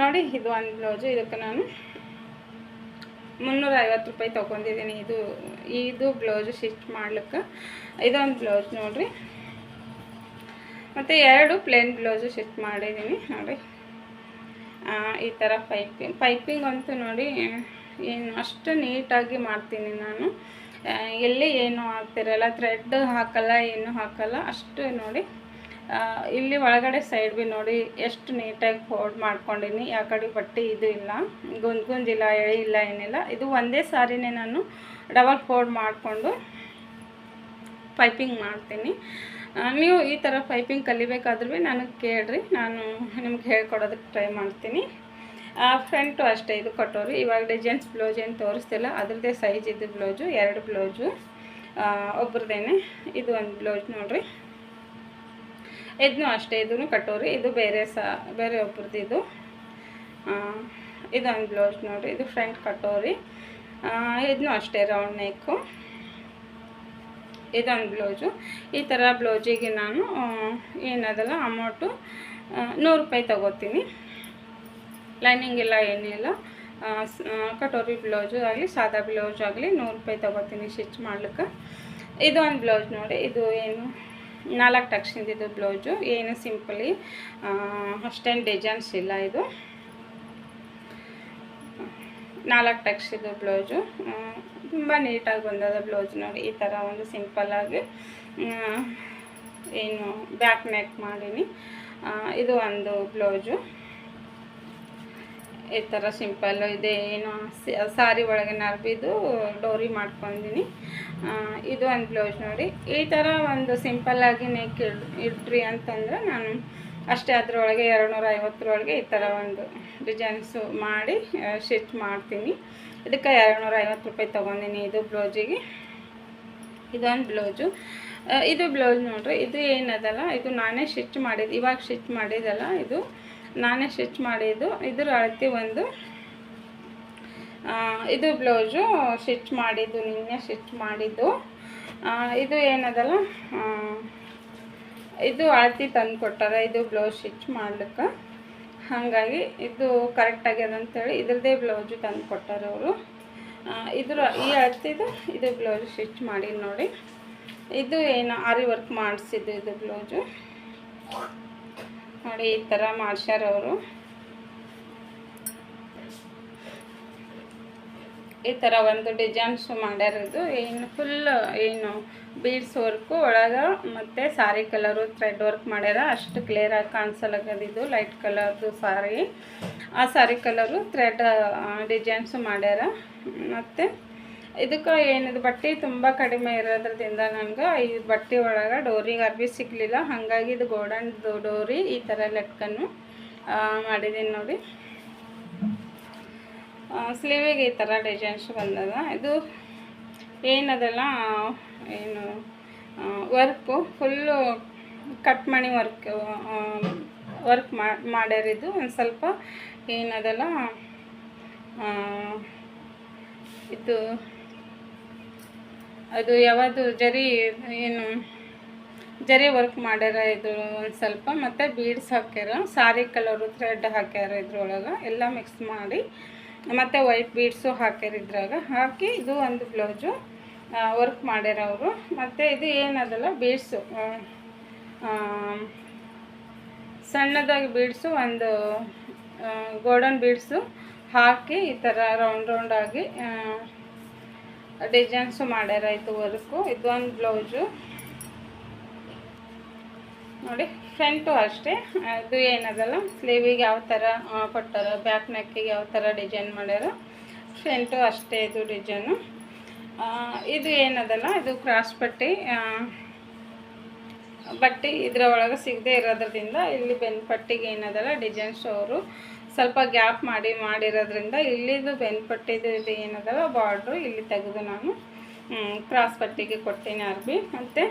ನೋಡಿ, ಇದು ಒಂದು ಬ್ಲೌಸು ಇದಕ್ಕೆ ನಾನು ಮುನ್ನೂರ ಐವತ್ತು ರೂಪಾಯಿ ತೊಗೊಂಡಿದ್ದೀನಿ. ಇದು ಇದು ಬ್ಲೌಸು ಸ್ಟಿಚ್ ಮಾಡ್ಲಿಕ್ಕೆ. ಇದೊಂದು ಬ್ಲೌಸ್ ನೋಡಿರಿ. ಮತ್ತು ಎರಡು ಪ್ಲೇನ್ ಬ್ಲೌಸು ಸ್ಟಿಚ್ ಮಾಡಿದ್ದೀನಿ ನೋಡಿ ಈ ಥರ ಪೈಪಿಂಗ್ ಪೈಪಿಂಗ್ ಅಂತೂ ನೋಡಿ, ಏನು, ಅಷ್ಟು ನೀಟಾಗಿ ಮಾಡ್ತೀನಿ ನಾನು. ಎಲ್ಲಿ ಏನು ಹಾಕ್ತಿರಲ್ಲ ಥ್ರೆಡ್ ಹಾಕಲ್ಲ, ಏನು ಹಾಕಲ್ಲ, ಅಷ್ಟು ನೋಡಿ. ಇಲ್ಲಿ ಒಳಗಡೆ ಸೈಡ್ ಬಿ ನೋಡಿ, ಎಷ್ಟು ನೀಟಾಗಿ ಫೋಲ್ಡ್ ಮಾಡ್ಕೊಂಡಿನಿ. ಯಾವ ಕಡೆ ಬಟ್ಟೆ ಇದು ಇಲ್ಲ. ಗುಂಜ್ ಗುಂಜಿಲ್ಲ ಎಳೆ ಇಲ್ಲ, ಏನಿಲ್ಲ. ಇದು ಒಂದೇ ಸಾರಿನೇ ನಾನು ಡಬಲ್ ಫೋಲ್ಡ್ ಮಾಡಿಕೊಂಡು ಪೈಪಿಂಗ್ ಮಾಡ್ತೀನಿ. ನೀವು ಈ ಥರ ಪೈಪಿಂಗ್ ಕಲಿಬೇಕಾದ್ರೂ ಭೀ ನನಗೆ ಕೇಳ್ರಿ. ನಾನು ನಿಮ್ಗೆ ಹೇಳ್ಕೊಡೋದಕ್ಕೆ ಟ್ರೈ ಮಾಡ್ತೀನಿ. ಫ್ರಂಟು ಅಷ್ಟೇ ಇದು ಕಟೋರಿ ಇವಾಗ ಡಿಸೈನ್ಸ್ ಬ್ಲೌಸ್ ಏನು ತೋರಿಸ್ತಿಲ್ಲ. ಅದ್ರದ್ದೇ ಸೈಜ್ ಇದು ಬ್ಲೌಸು ಎರಡು ಬ್ಲೌಸು ಒಬ್ರದ್ದೇನೆ ಇದು ಒಂದು ಬ್ಲೌಸ್ ನೋಡಿರಿ. ಇದನ್ನು ಅಷ್ಟೇ ಇದೂ ಕಟೋರಿ ಇದು ಬೇರೆ ಸ, ಬೇರೆ ಒಬ್ರದ್ದು ಇದು. ಇದೊಂದು ಬ್ಲೌಸ್ ನೋಡಿರಿ ಇದು ಫ್ರಂಟ್ ಕಟೋರಿ ಇದನ್ನು ಅಷ್ಟೇ ರೌಂಡ್ ನೆಕ್ಕು ಇದೊಂದು ಬ್ಲೌಸು ಈ ಥರ ಬ್ಲೌಸಿಗೆ ನಾನು ಏನದಲ್ಲ, ಅಮೌಂಟು ನೂರು ರೂಪಾಯಿ ತಗೋತೀನಿ. ಲೈನಿಂಗ್ ಎಲ್ಲ ಏನಿಲ್ಲ ಕಟೋರಿ ಬ್ಲೌಸು ಆಗಲಿ, ಸಾದಾ ಬ್ಲೌಸ್ ಆಗಲಿ ನೂರು ರೂಪಾಯಿ ತಗೋತೀನಿ ಸ್ಟಿಚ್ ಮಾಡ್ಲಿಕ್ಕೆ. ಇದು ಬ್ಲೌಸ್ ನೋಡಿ, ಇದು ಏನು? ನಾಲ್ಕು ಟಕ್ಸಿಂದಿದ್ದು ಬ್ಲೌಸು. ಏನು ಸಿಂಪಲಿ ಅಷ್ಟೇನು ಡಿಸೈನ್ಸ್ ಇಲ್ಲ ಇದು. ನಾಲ್ಕು ಟಕ್ಸಿದು ಬ್ಲೌಸು. ತುಂಬ ನೀಟಾಗಿ ಬಂದದ ಬ್ಲೌಸ್ ನೋಡಿ, ಈ ಥರ ಒಂದು ಸಿಂಪಲ್ಲಾಗಿ ಏನು ಬ್ಯಾಕ್ ನೆಕ್ ಮಾಡೀನಿ. ಇದು ಒಂದು ಬ್ಲೌಸು. ಈ ಥರ ಸಿಂಪಲ್ ಇದೆ, ಏನು ಸಾರಿ ಒಳಗೆ ನರ್ಬಿದು ಡೋರಿ ಮಾಡ್ಕೊಂಡಿನಿ ಇದು ಒಂದು ಬ್ಲೌಸ್ ನೋಡಿ. ಈ ಥರ ಒಂದು ಸಿಂಪಲ್ಲಾಗಿ ನೆಕ್ ಇಡ್ರಿ ಅಂತಂದ್ರೆ ನಾನು ಅಷ್ಟೇ ಅದರೊಳಗೆ ಎರಡು ನೂರ ಐವತ್ತರೊಳಗೆ ಈ ಥರ ಒಂದು ಡಿಸೈನ್ಸು ಮಾಡಿ ಸ್ಟಿಚ್ ಮಾಡ್ತೀನಿ. ಇದಕ್ಕೆ ಎರಡು ನೂರ ಐವತ್ತು ರೂಪಾಯಿ ತೊಗೊಂಡಿನಿ ಇದು ಬ್ಲೌಸಿಗೆ. ಇದೊಂದು ಬ್ಲೌಸು. ಇದು ಬ್ಲೌಸ್ ನೋಡ್ರಿ, ಇದು ಏನದಲ್ಲ, ಇದು ನಾನೇ ಸ್ಟಿಚ್ ಮಾಡಿದ್ದು ಇವಾಗ ಸ್ಟಿಚ್ ಮಾಡಿದಲ್ಲ ಇದು. ನಾನೇ ಸ್ಟಿಚ್ ಮಾಡಿದ್ದು. ಇದ್ರ ಅಳತೆ ಒಂದು ಇದು ಬ್ಲೌಸು ಸ್ಟಿಚ್ ಮಾಡಿದ್ದು, ನಿನ್ನೆ ಸ್ಟಿಚ್ ಮಾಡಿದ್ದು. ಇದು ಏನದಲ್ಲ ಇದು ಅಳತಿ ತಂದು ಕೊಟ್ಟಾರ, ಇದು ಬ್ಲೌಸ್ ಸ್ಟಿಚ್ ಮಾಡ್ಲಿಕ್ಕೆ. ಹಾಗಾಗಿ ಇದು ಕರೆಕ್ಟ್ ಆಗ್ಯದ ಅಂತೇಳಿ ಇದ್ರದ್ದೇ ಬ್ಲೌಸು ತಂದು ಕೊಟ್ಟಾರ ಅವರು. ಇದ್ರ ಈ ಅಳತಿದು ಇದು ಬ್ಲೌಸ್ ಸ್ಟಿಚ್ ಮಾಡಿ ನೋಡಿ. ಇದು ಏನು, ಆರಿ ವರ್ಕ್ ಮಾಡಿಸಿದ್ದು ಇದು ಬ್ಲೌಸು. ನೋಡಿ ಈ ಥರ ಮಾಡ್ಸ್ಯಾರ ಅವರು. ಈ ಥರ ಒಂದು ಡಿಸೈನ್ಸು ಮಾಡ್ಯಾರ ಇದು. ಏನು ಫುಲ್ ಏನು ಬೀಡ್ಸ್ ವರ್ಕು ಒಳಗೆ ಮತ್ತು ಸಾರಿ ಕಲರು ಥ್ರೆಡ್ ವರ್ಕ್ ಮಾಡ್ಯಾರ. ಅಷ್ಟು ಕ್ಲಿಯರಾಗಿ ಕಾಣಿಸಲಾಗದಿದ್ದು ಲೈಟ್ ಕಲರ್ದು ಸಾರಿ ಆ ಸಾರಿ ಕಲರು ಥ್ರೆಡ್ ಡಿಸೈನ್ಸು ಮಾಡ್ಯಾರ. ಮತ್ತು ಇದಕ್ಕೆ ಏನಿದು, ಬಟ್ಟೆ ತುಂಬ ಕಡಿಮೆ ಇರೋದ್ರದಿಂದ ನನಗೆ ಈ ಬಟ್ಟೆ ಒಳಗೆ ಡೋರಿಗೆ ಅರ್ಬಿ ಸಿಗಲಿಲ್ಲ. ಹಾಗಾಗಿ ಇದು ಗೋಡನ್ದು ಡೋರಿ ಈ ಥರ ಲೆಕ್ಕನ್ನು ಮಾಡಿದ್ದೀನಿ ನೋಡಿ. ಸ್ಲೀವಿಗೆ ಈ ಥರ ಡಿಸೈನ್ಸ್ ಬಂದದ. ಇದು ಏನದಲ್ಲ, ಏನು ವರ್ಕು, ಫುಲ್ಲು ಕಟ್ ಮಣಿ ವರ್ಕ್ ವರ್ಕ್ ಮಾಡ್ಯಾರಿದ್ದು ಒಂದು ಸ್ವಲ್ಪ ಏನದಲ್ಲ ಇದು ಅದು ಯಾವುದು ಜರಿ ಏನು, ಜರಿ ವರ್ಕ್ ಮಾಡ್ಯಾರ ಇದು ಒಂದು ಸ್ವಲ್ಪ, ಮತ್ತು ಬೀಡ್ಸ್ ಹಾಕ್ಯಾರ, ಸಾರಿ ಕಲರು ಥ್ರೆಡ್ ಹಾಕ್ಯಾರ ಇದ್ರೊಳಗೆ, ಎಲ್ಲ ಮಿಕ್ಸ್ ಮಾಡಿ, ಮತ್ತು ವೈಟ್ ಬೀಡ್ಸು ಹಾಕ್ಯಾರ ಇದ್ರಾಗ, ಹಾಕಿ ಇದು ಒಂದು ಬ್ಲೌಸು ವರ್ಕ್ ಮಾಡ್ಯಾರ ಅವರು. ಮತ್ತು ಇದು ಏನದಲ್ಲ ಬೀಡ್ಸು ಸಣ್ಣದಾಗಿ ಬೀಡ್ಸು ಒಂದು ಗೋಲ್ಡನ್ ಬೀಡ್ಸು ಹಾಕಿ ಈ ಥರ ರೌಂಡ್ ರೌಂಡಾಗಿ ಡಿಸೈನ್ಸು ಮಾಡ್ಯಾರ ಇದು ವರ್ಕು, ಇದೊಂದು ಬ್ಲೌಸು. ನೋಡಿ, ಫ್ರಂಟು ಅಷ್ಟೇ, ಅದು ಏನದಲ್ಲ, ಸ್ಲೀವಿಗೆ ಯಾವ ಥರ ಕೊಟ್ಟಾರ, ಬ್ಯಾಕ್ ನೆಕ್ಕಿಗೆ ಯಾವ ಥರ ಡಿಸೈನ್ ಮಾಡ್ಯಾರ, ಫ್ರಂಟು ಅಷ್ಟೇ ಇದು ಡಿಸೈನು. ಇದು ಏನದಲ್ಲ, ಇದು ಕ್ರಾಸ್ ಪಟ್ಟಿ ಬಟ್ಟೆ ಇದರ ಒಳಗೆ ಸಿಗದೆ ಇರೋದ್ರಿಂದ ಇಲ್ಲಿ ಬೆನ್ ಪಟ್ಟಿಗೆ ಏನದಲ್ಲ ಡಿಸೈನ್ಸ್ ಅವರು ಸ್ವಲ್ಪ ಗ್ಯಾಪ್ ಮಾಡಿ ಮಾಡಿರೋದ್ರಿಂದ ಇಲ್ಲಿದು ಬೆನ್ ಪಟ್ಟಿದು ಇದು ಏನದಲ್ಲ ಬಾರ್ಡ್ರು ಇಲ್ಲಿ ತೆಗೆದು ನಾನು ಕ್ರಾಸ್ ಪಟ್ಟಿಗೆ ಕೊಟ್ಟೇನೆ ಅರ್ಬಿ. ಮತ್ತು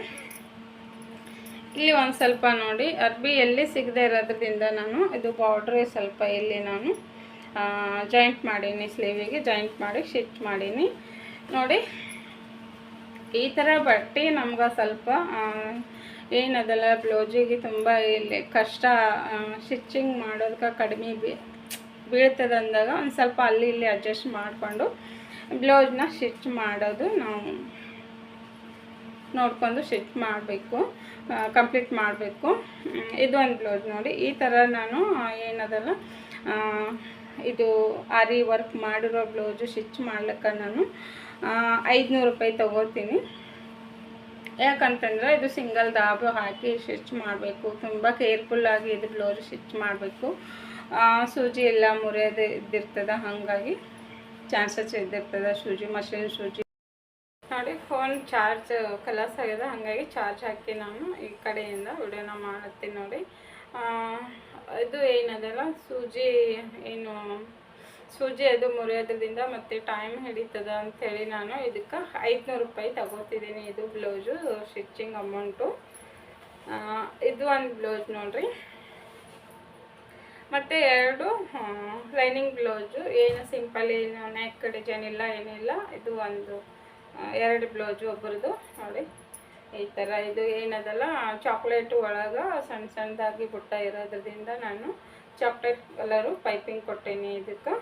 ಇಲ್ಲಿ ಒಂದು ಸ್ವಲ್ಪ ನೋಡಿ, ಅರ್ಬಿ ಎಲ್ಲಿ ಸಿಗದೆ ಇರೋದ್ರಿಂದ ನಾನು ಇದು ಬಾರ್ಡ್ರ್ ಸ್ವಲ್ಪ ಇಲ್ಲಿ ನಾನು ಜಾಯಿಂಟ್ ಮಾಡೀನಿ ಸ್ಲೀವಿಗೆ ಜಾಯಿಂಟ್ ಮಾಡಿ ಶಿಫ್ಟ್ ಮಾಡೀನಿ. ನೋಡಿ, ಈ ಥರ ಬಟ್ಟೆ ನಮ್ಗೆ ಸ್ವಲ್ಪ ಏನದಲ್ಲ ಬ್ಲೌಸಿಗೆ ತುಂಬ ಇಲ್ಲಿ ಕಷ್ಟ ಸ್ಟಿಚಿಂಗ್ ಮಾಡೋದಕ್ಕೆ ಕಡಿಮೆ ಬೀ ಬೀಳ್ತದೆ ಅಂದಾಗ ಒಂದು ಸ್ವಲ್ಪ ಅಲ್ಲಿ ಇಲ್ಲಿ ಅಡ್ಜಸ್ಟ್ ಮಾಡಿಕೊಂಡು ಬ್ಲೌಸ್ನ ಸ್ಟಿಚ್ ಮಾಡೋದು ನಾವು ನೋಡ್ಕೊಂಡು ಸ್ಟಿಚ್ ಮಾಡಬೇಕು ಕಂಪ್ಲೀಟ್ ಮಾಡಬೇಕು. ಇದು ಒಂದು ಬ್ಲೌಸ್ ನೋಡಿ. ಈ ಥರ ನಾನು ಏನದಲ್ಲ ಇದು ಆರಿ ವರ್ಕ್ ಮಾಡಿರೋ ಬ್ಲೌಸು ಸ್ಟಿಚ್ ಮಾಡ್ಲಿಕ್ಕೆ ನಾನು ಐದುನೂರು ರೂಪಾಯಿ ತೊಗೋತೀನಿ. ಯಾಕಂತಂದ್ರೆ ಇದು ಸಿಂಗಲ್ ದಾಬು ಹಾಕಿ ಸ್ಟಿಚ್ ಮಾಡಬೇಕು. ತುಂಬ ಕೇರ್ಫುಲ್ಲಾಗಿ ಇದು ಬ್ಲೌಸ್ ಸ್ಟಿಚ್ ಮಾಡಬೇಕು. ಸೂಜಿ ಎಲ್ಲ ಮುರಿಯೋದು ಇದ್ದಿರ್ತದೆ, ಹಾಗಾಗಿ ಚಾನ್ಸಸ್ ಇದ್ದಿರ್ತದೆ ಸೂಜಿ, ಮಷಿನ್ ಸೂಜಿ. ನೋಡಿ ಫೋನ್ ಚಾರ್ಜ್ ಕಲರ್ಸ್ ಆಗ್ಯದ, ಹಾಗಾಗಿ ಚಾರ್ಜ್ ಹಾಕಿ ನಾನು ಈ ಕಡೆಯಿಂದ ವಿಡಿಯೋನ ಮಾಡುತ್ತೀನಿ ನೋಡಿ. ಇದು ಏನದಲ್ಲ, ಸೂಜಿ ಏನು, ಸೂಜಿ ಅದು ಮುರಿಯೋದ್ರಿಂದ ಮತ್ತು ಟೈಮ್ ಹಿಡಿತದ ಅಂಥೇಳಿ ನಾನು ಇದಕ್ಕೆ ಐದುನೂರು ರೂಪಾಯಿ ತಗೋತಿದ್ದೀನಿ. ಇದು ಬ್ಲೌಸು ಸ್ಟಿಚಿಂಗ್ ಅಮೌಂಟು ಇದು ಒಂದು ಬ್ಲೌಸ್ ನೋಡ್ರಿ. ಮತ್ತು ಎರಡು ಲೈನಿಂಗ್ ಬ್ಲೌಸು. ಏನು ಸಿಂಪಲ್, ಏನು ನೆಕ್ ಡಿಸೈನ್ ಇಲ್ಲ, ಏನಿಲ್ಲ. ಇದು ಒಂದು ಎರಡು ಬ್ಲೌಸು ಒಬ್ಬರದು ನೋಡಿ, ಈ ಥರ ಇದು ಏನದಲ್ಲ ಚಾಕ್ಲೇಟ್ ಒಳಗೆ ಸಣ್ಣ ಸಣ್ಣದಾಗಿ ಬುಟ್ಟ ಇರೋದ್ರಿಂದ ನಾನು ಚಾಕ್ಲೇಟ್ ಕಲರು ಪೈಪಿಂಗ್ ಕೊಟ್ಟೇನಿ ಇದಕ್ಕೆ.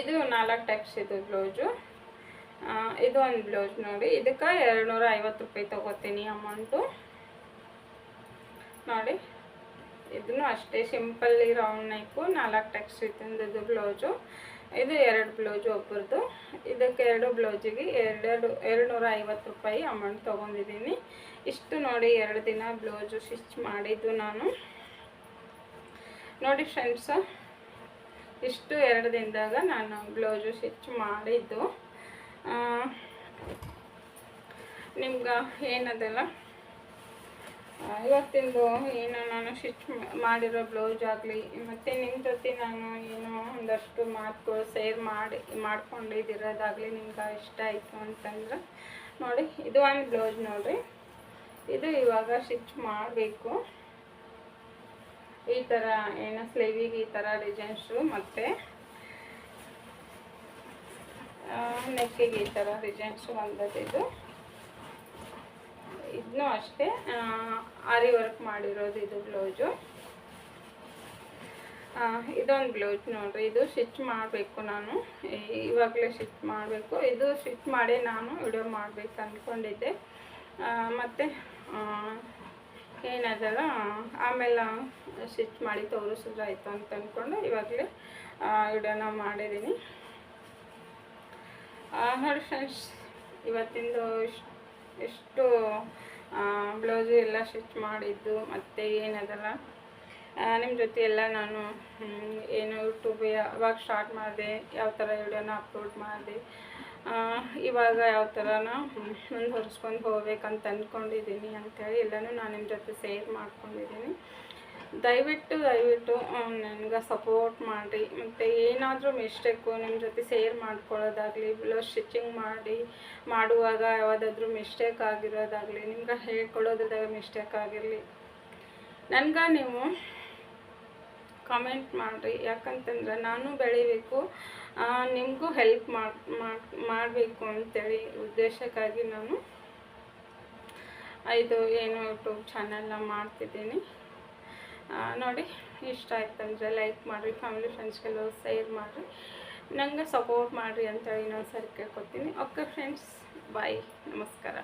ಇದು ನಾಲ್ಕು ಟೈಪ್ಸ್ ಇದು ಬ್ಲೌಸು. ಇದು ಒಂದು ಬ್ಲೌಸ್ ನೋಡಿ. ಇದಕ್ಕೆ ಎರಡು ನೂರ ಐವತ್ತು ರೂಪಾಯಿ ತೊಗೋತೀನಿ ಅಮೌಂಟು ನೋಡಿ ಇದನ್ನು ಅಷ್ಟೇ ಸಿಂಪಲ್ಲಿ ರೌಂಡ್ ನೈಕು ನಾಲ್ಕು ಟೆಕ್ಸ್ ಇದು ಬ್ಲೌಸು. ಇದು ಎರಡು ಬ್ಲೌಸು ಒಬ್ಬರದು ಇದಕ್ಕೆ ಎರಡು ಬ್ಲೌಸಿಗೆ ಎರಡೆರಡು ಎರಡು ನೂರ ಐವತ್ತು ರೂಪಾಯಿ ಅಮೌಂಟ್ ತೊಗೊಂಡಿದ್ದೀನಿ. ಇಷ್ಟು ನೋಡಿ ಎರಡು ದಿನ ಬ್ಲೌಸು ಸ್ಟಿಚ್ ಮಾಡಿದ್ದು ನಾನು. ನೋಡಿ ಫ್ರೆಂಡ್ಸ್ ಇಷ್ಟು ಎರಡು ದಿನದಾಗ ನಾನು ಬ್ಲೌಸು ಸ್ಟಿಚ್ ಮಾಡಿದ್ದು. ನಿಮ್ಗೆ ಏನದಲ್ಲ? ಇವತ್ತಿಂದು ಏನು ನಾನು ಸ್ಟಿಚ್ ಮಾಡಿರೋ ಬ್ಲೌಸ್ ಆಗಲಿ, ಮತ್ತು ನಿಮ್ಮ ಜೊತೆ ನಾನು ಏನೋ ಒಂದಷ್ಟು ಮಾತುಗಳು ಸೇರ್ ಮಾಡಿ ಮಾಡ್ಕೊಂಡಿದ್ದಿರೋದಾಗಲಿ ನಿಮ್ಗೆ ಇಷ್ಟ ಆಯಿತು ಅಂತಂದ್ರೆ ನೋಡಿ, ಇದು ಒಂದು ಬ್ಲೌಸ್ ನೋಡಿರಿ. ಇದು ಇವಾಗ ಸ್ಟಿಚ್ ಮಾಡಬೇಕು. ಈ ಥರ ಏನು ಸ್ಲೀವಿಗೆ ಈ ಥರ ಡಿಸೈನ್ಸು ಮತ್ತು ನೆಕ್ಕಿಗೆ ಈ ಥರ ಡಿಸೈನ್ಸು ಬಂದದ್ದು ಇದು. ಇದನ್ನೂ ಅಷ್ಟೇ ಆರಿ ವರ್ಕ್ ಮಾಡಿರೋದು ಇದು ಬ್ಲೌಸು. ಇದೊಂದು ಬ್ಲೌಸ್ ನೋಡ್ರಿ, ಇದು ಸ್ಟಿಚ್ ಮಾಡಬೇಕು ನಾನು. ಇವಾಗಲೇ ಸ್ಟಿಚ್ ಮಾಡಬೇಕು. ಇದು ಸ್ಟಿಚ್ ಮಾಡಿ ನಾನು ವಿಡಿಯೋ ಮಾಡಬೇಕು ಅಂದ್ಕೊಂಡಿದ್ದೆ ಮತ್ತು ಏನದಲ್ಲ, ಆಮೇಲೆ ಸ್ಟಿಚ್ ಮಾಡಿ ತೋರಿಸಿದ್ರಾಯ್ತು ಅಂತ ಅಂದ್ಕೊಂಡು ಇವಾಗಲೇ ವಿಡಿಯೋನ ಮಾಡಿದ್ದೀನಿ ನೋಡಿ ಫ್ರೆಂಡ್ಸ್ ಇವತ್ತಿಂದು ಇಷ್ಟು ಎಷ್ಟು ಬ್ಲೌಸು ಎಲ್ಲ ಸ್ಟಿಚ್ ಮಾಡಿದ್ದು, ಮತ್ತು ಏನದಲ್ಲ. ನಿಮ್ಮ ಜೊತೆ ಎಲ್ಲ ನಾನು ಏನು ಯೂಟ್ಯೂಬ್ ಯಾವಾಗ ಸ್ಟಾರ್ಟ್ ಮಾಡಿದೆ, ಯಾವ ಥರ ವೀಡಿಯೋನ ಅಪ್ಲೋಡ್ ಮಾಡಿದೆ. ಇವಾಗ ಯಾವ ಥರನ ಮುಂದುವರಿಸ್ಕೊಂಡು ಹೋಗ್ಬೇಕಂತ ಅಂದ್ಕೊಂಡಿದ್ದೀನಿ ಅಂತೇಳಿ ಎಲ್ಲನೂ ನಾನು ನಿಮ್ಮ ಜೊತೆ ಸೇರ್ ಮಾಡ್ಕೊಂಡಿದ್ದೀನಿ. ದಯವಿಟ್ಟು ದಯವಿಟ್ಟು ನನಗೆ ಸಪೋರ್ಟ್ ಮಾಡಿ ಮತ್ತು ಏನಾದರೂ ಮಿಸ್ಟೇಕು ನಿಮ್ಮ ಜೊತೆ ಸೇರ್ ಮಾಡ್ಕೊಳ್ಳೋದಾಗಲಿ ಬ್ಲೌಸ್ ಸ್ಟಿಚಿಂಗ್ ಮಾಡಿ, ಮಾಡುವಾಗ ಯಾವುದಾದ್ರೂ ಮಿಸ್ಟೇಕ್ ಆಗಿರೋದಾಗಲಿ, ನಿಮ್ಗೆ ಹೇಳ್ಕೊಳ್ಳೋದ್ರದಾಗ ಮಿಸ್ಟೇಕ್ ಆಗಿರಲಿ. ನನಗೆ ನೀವು ಕಾಮೆಂಟ್ ಮಾಡಿರಿ. ಯಾಕಂತಂದ್ರೆ ನಾನು ಬೆಳಿಬೇಕು ನಿಮಗೂ ಹೆಲ್ಪ್ ಮಾಡಿ ಮಾಡಬೇಕು ಅಂತೇಳಿ ಉದ್ದೇಶಕ್ಕಾಗಿ ನಾನು ಇದು ಏನು ಯೂಟ್ಯೂಬ್ ಚಾನೆಲ್ನ ಮಾಡ್ತಿದ್ದೀನಿ. ನೋಡಿ, ಇಷ್ಟ ಆಯ್ತಂದರೆ ಲೈಕ್ ಮಾಡಿರಿ ಫ್ಯಾಮಿಲಿ ಫ್ರೆಂಡ್ಸ್ಗೆಲ್ಲ ಶೇರ್ ಮಾಡಿರಿ. ನಂಗೆ ಸಪೋರ್ಟ್ ಮಾಡಿರಿ ಅಂತೇಳಿ ಇನ್ನೊಂದು ಸರಿ ಕೇಳ್ಕೊತೀನಿ ಓಕೆ ಫ್ರೆಂಡ್ಸ್ ಬಾಯ್ ನಮಸ್ಕಾರ.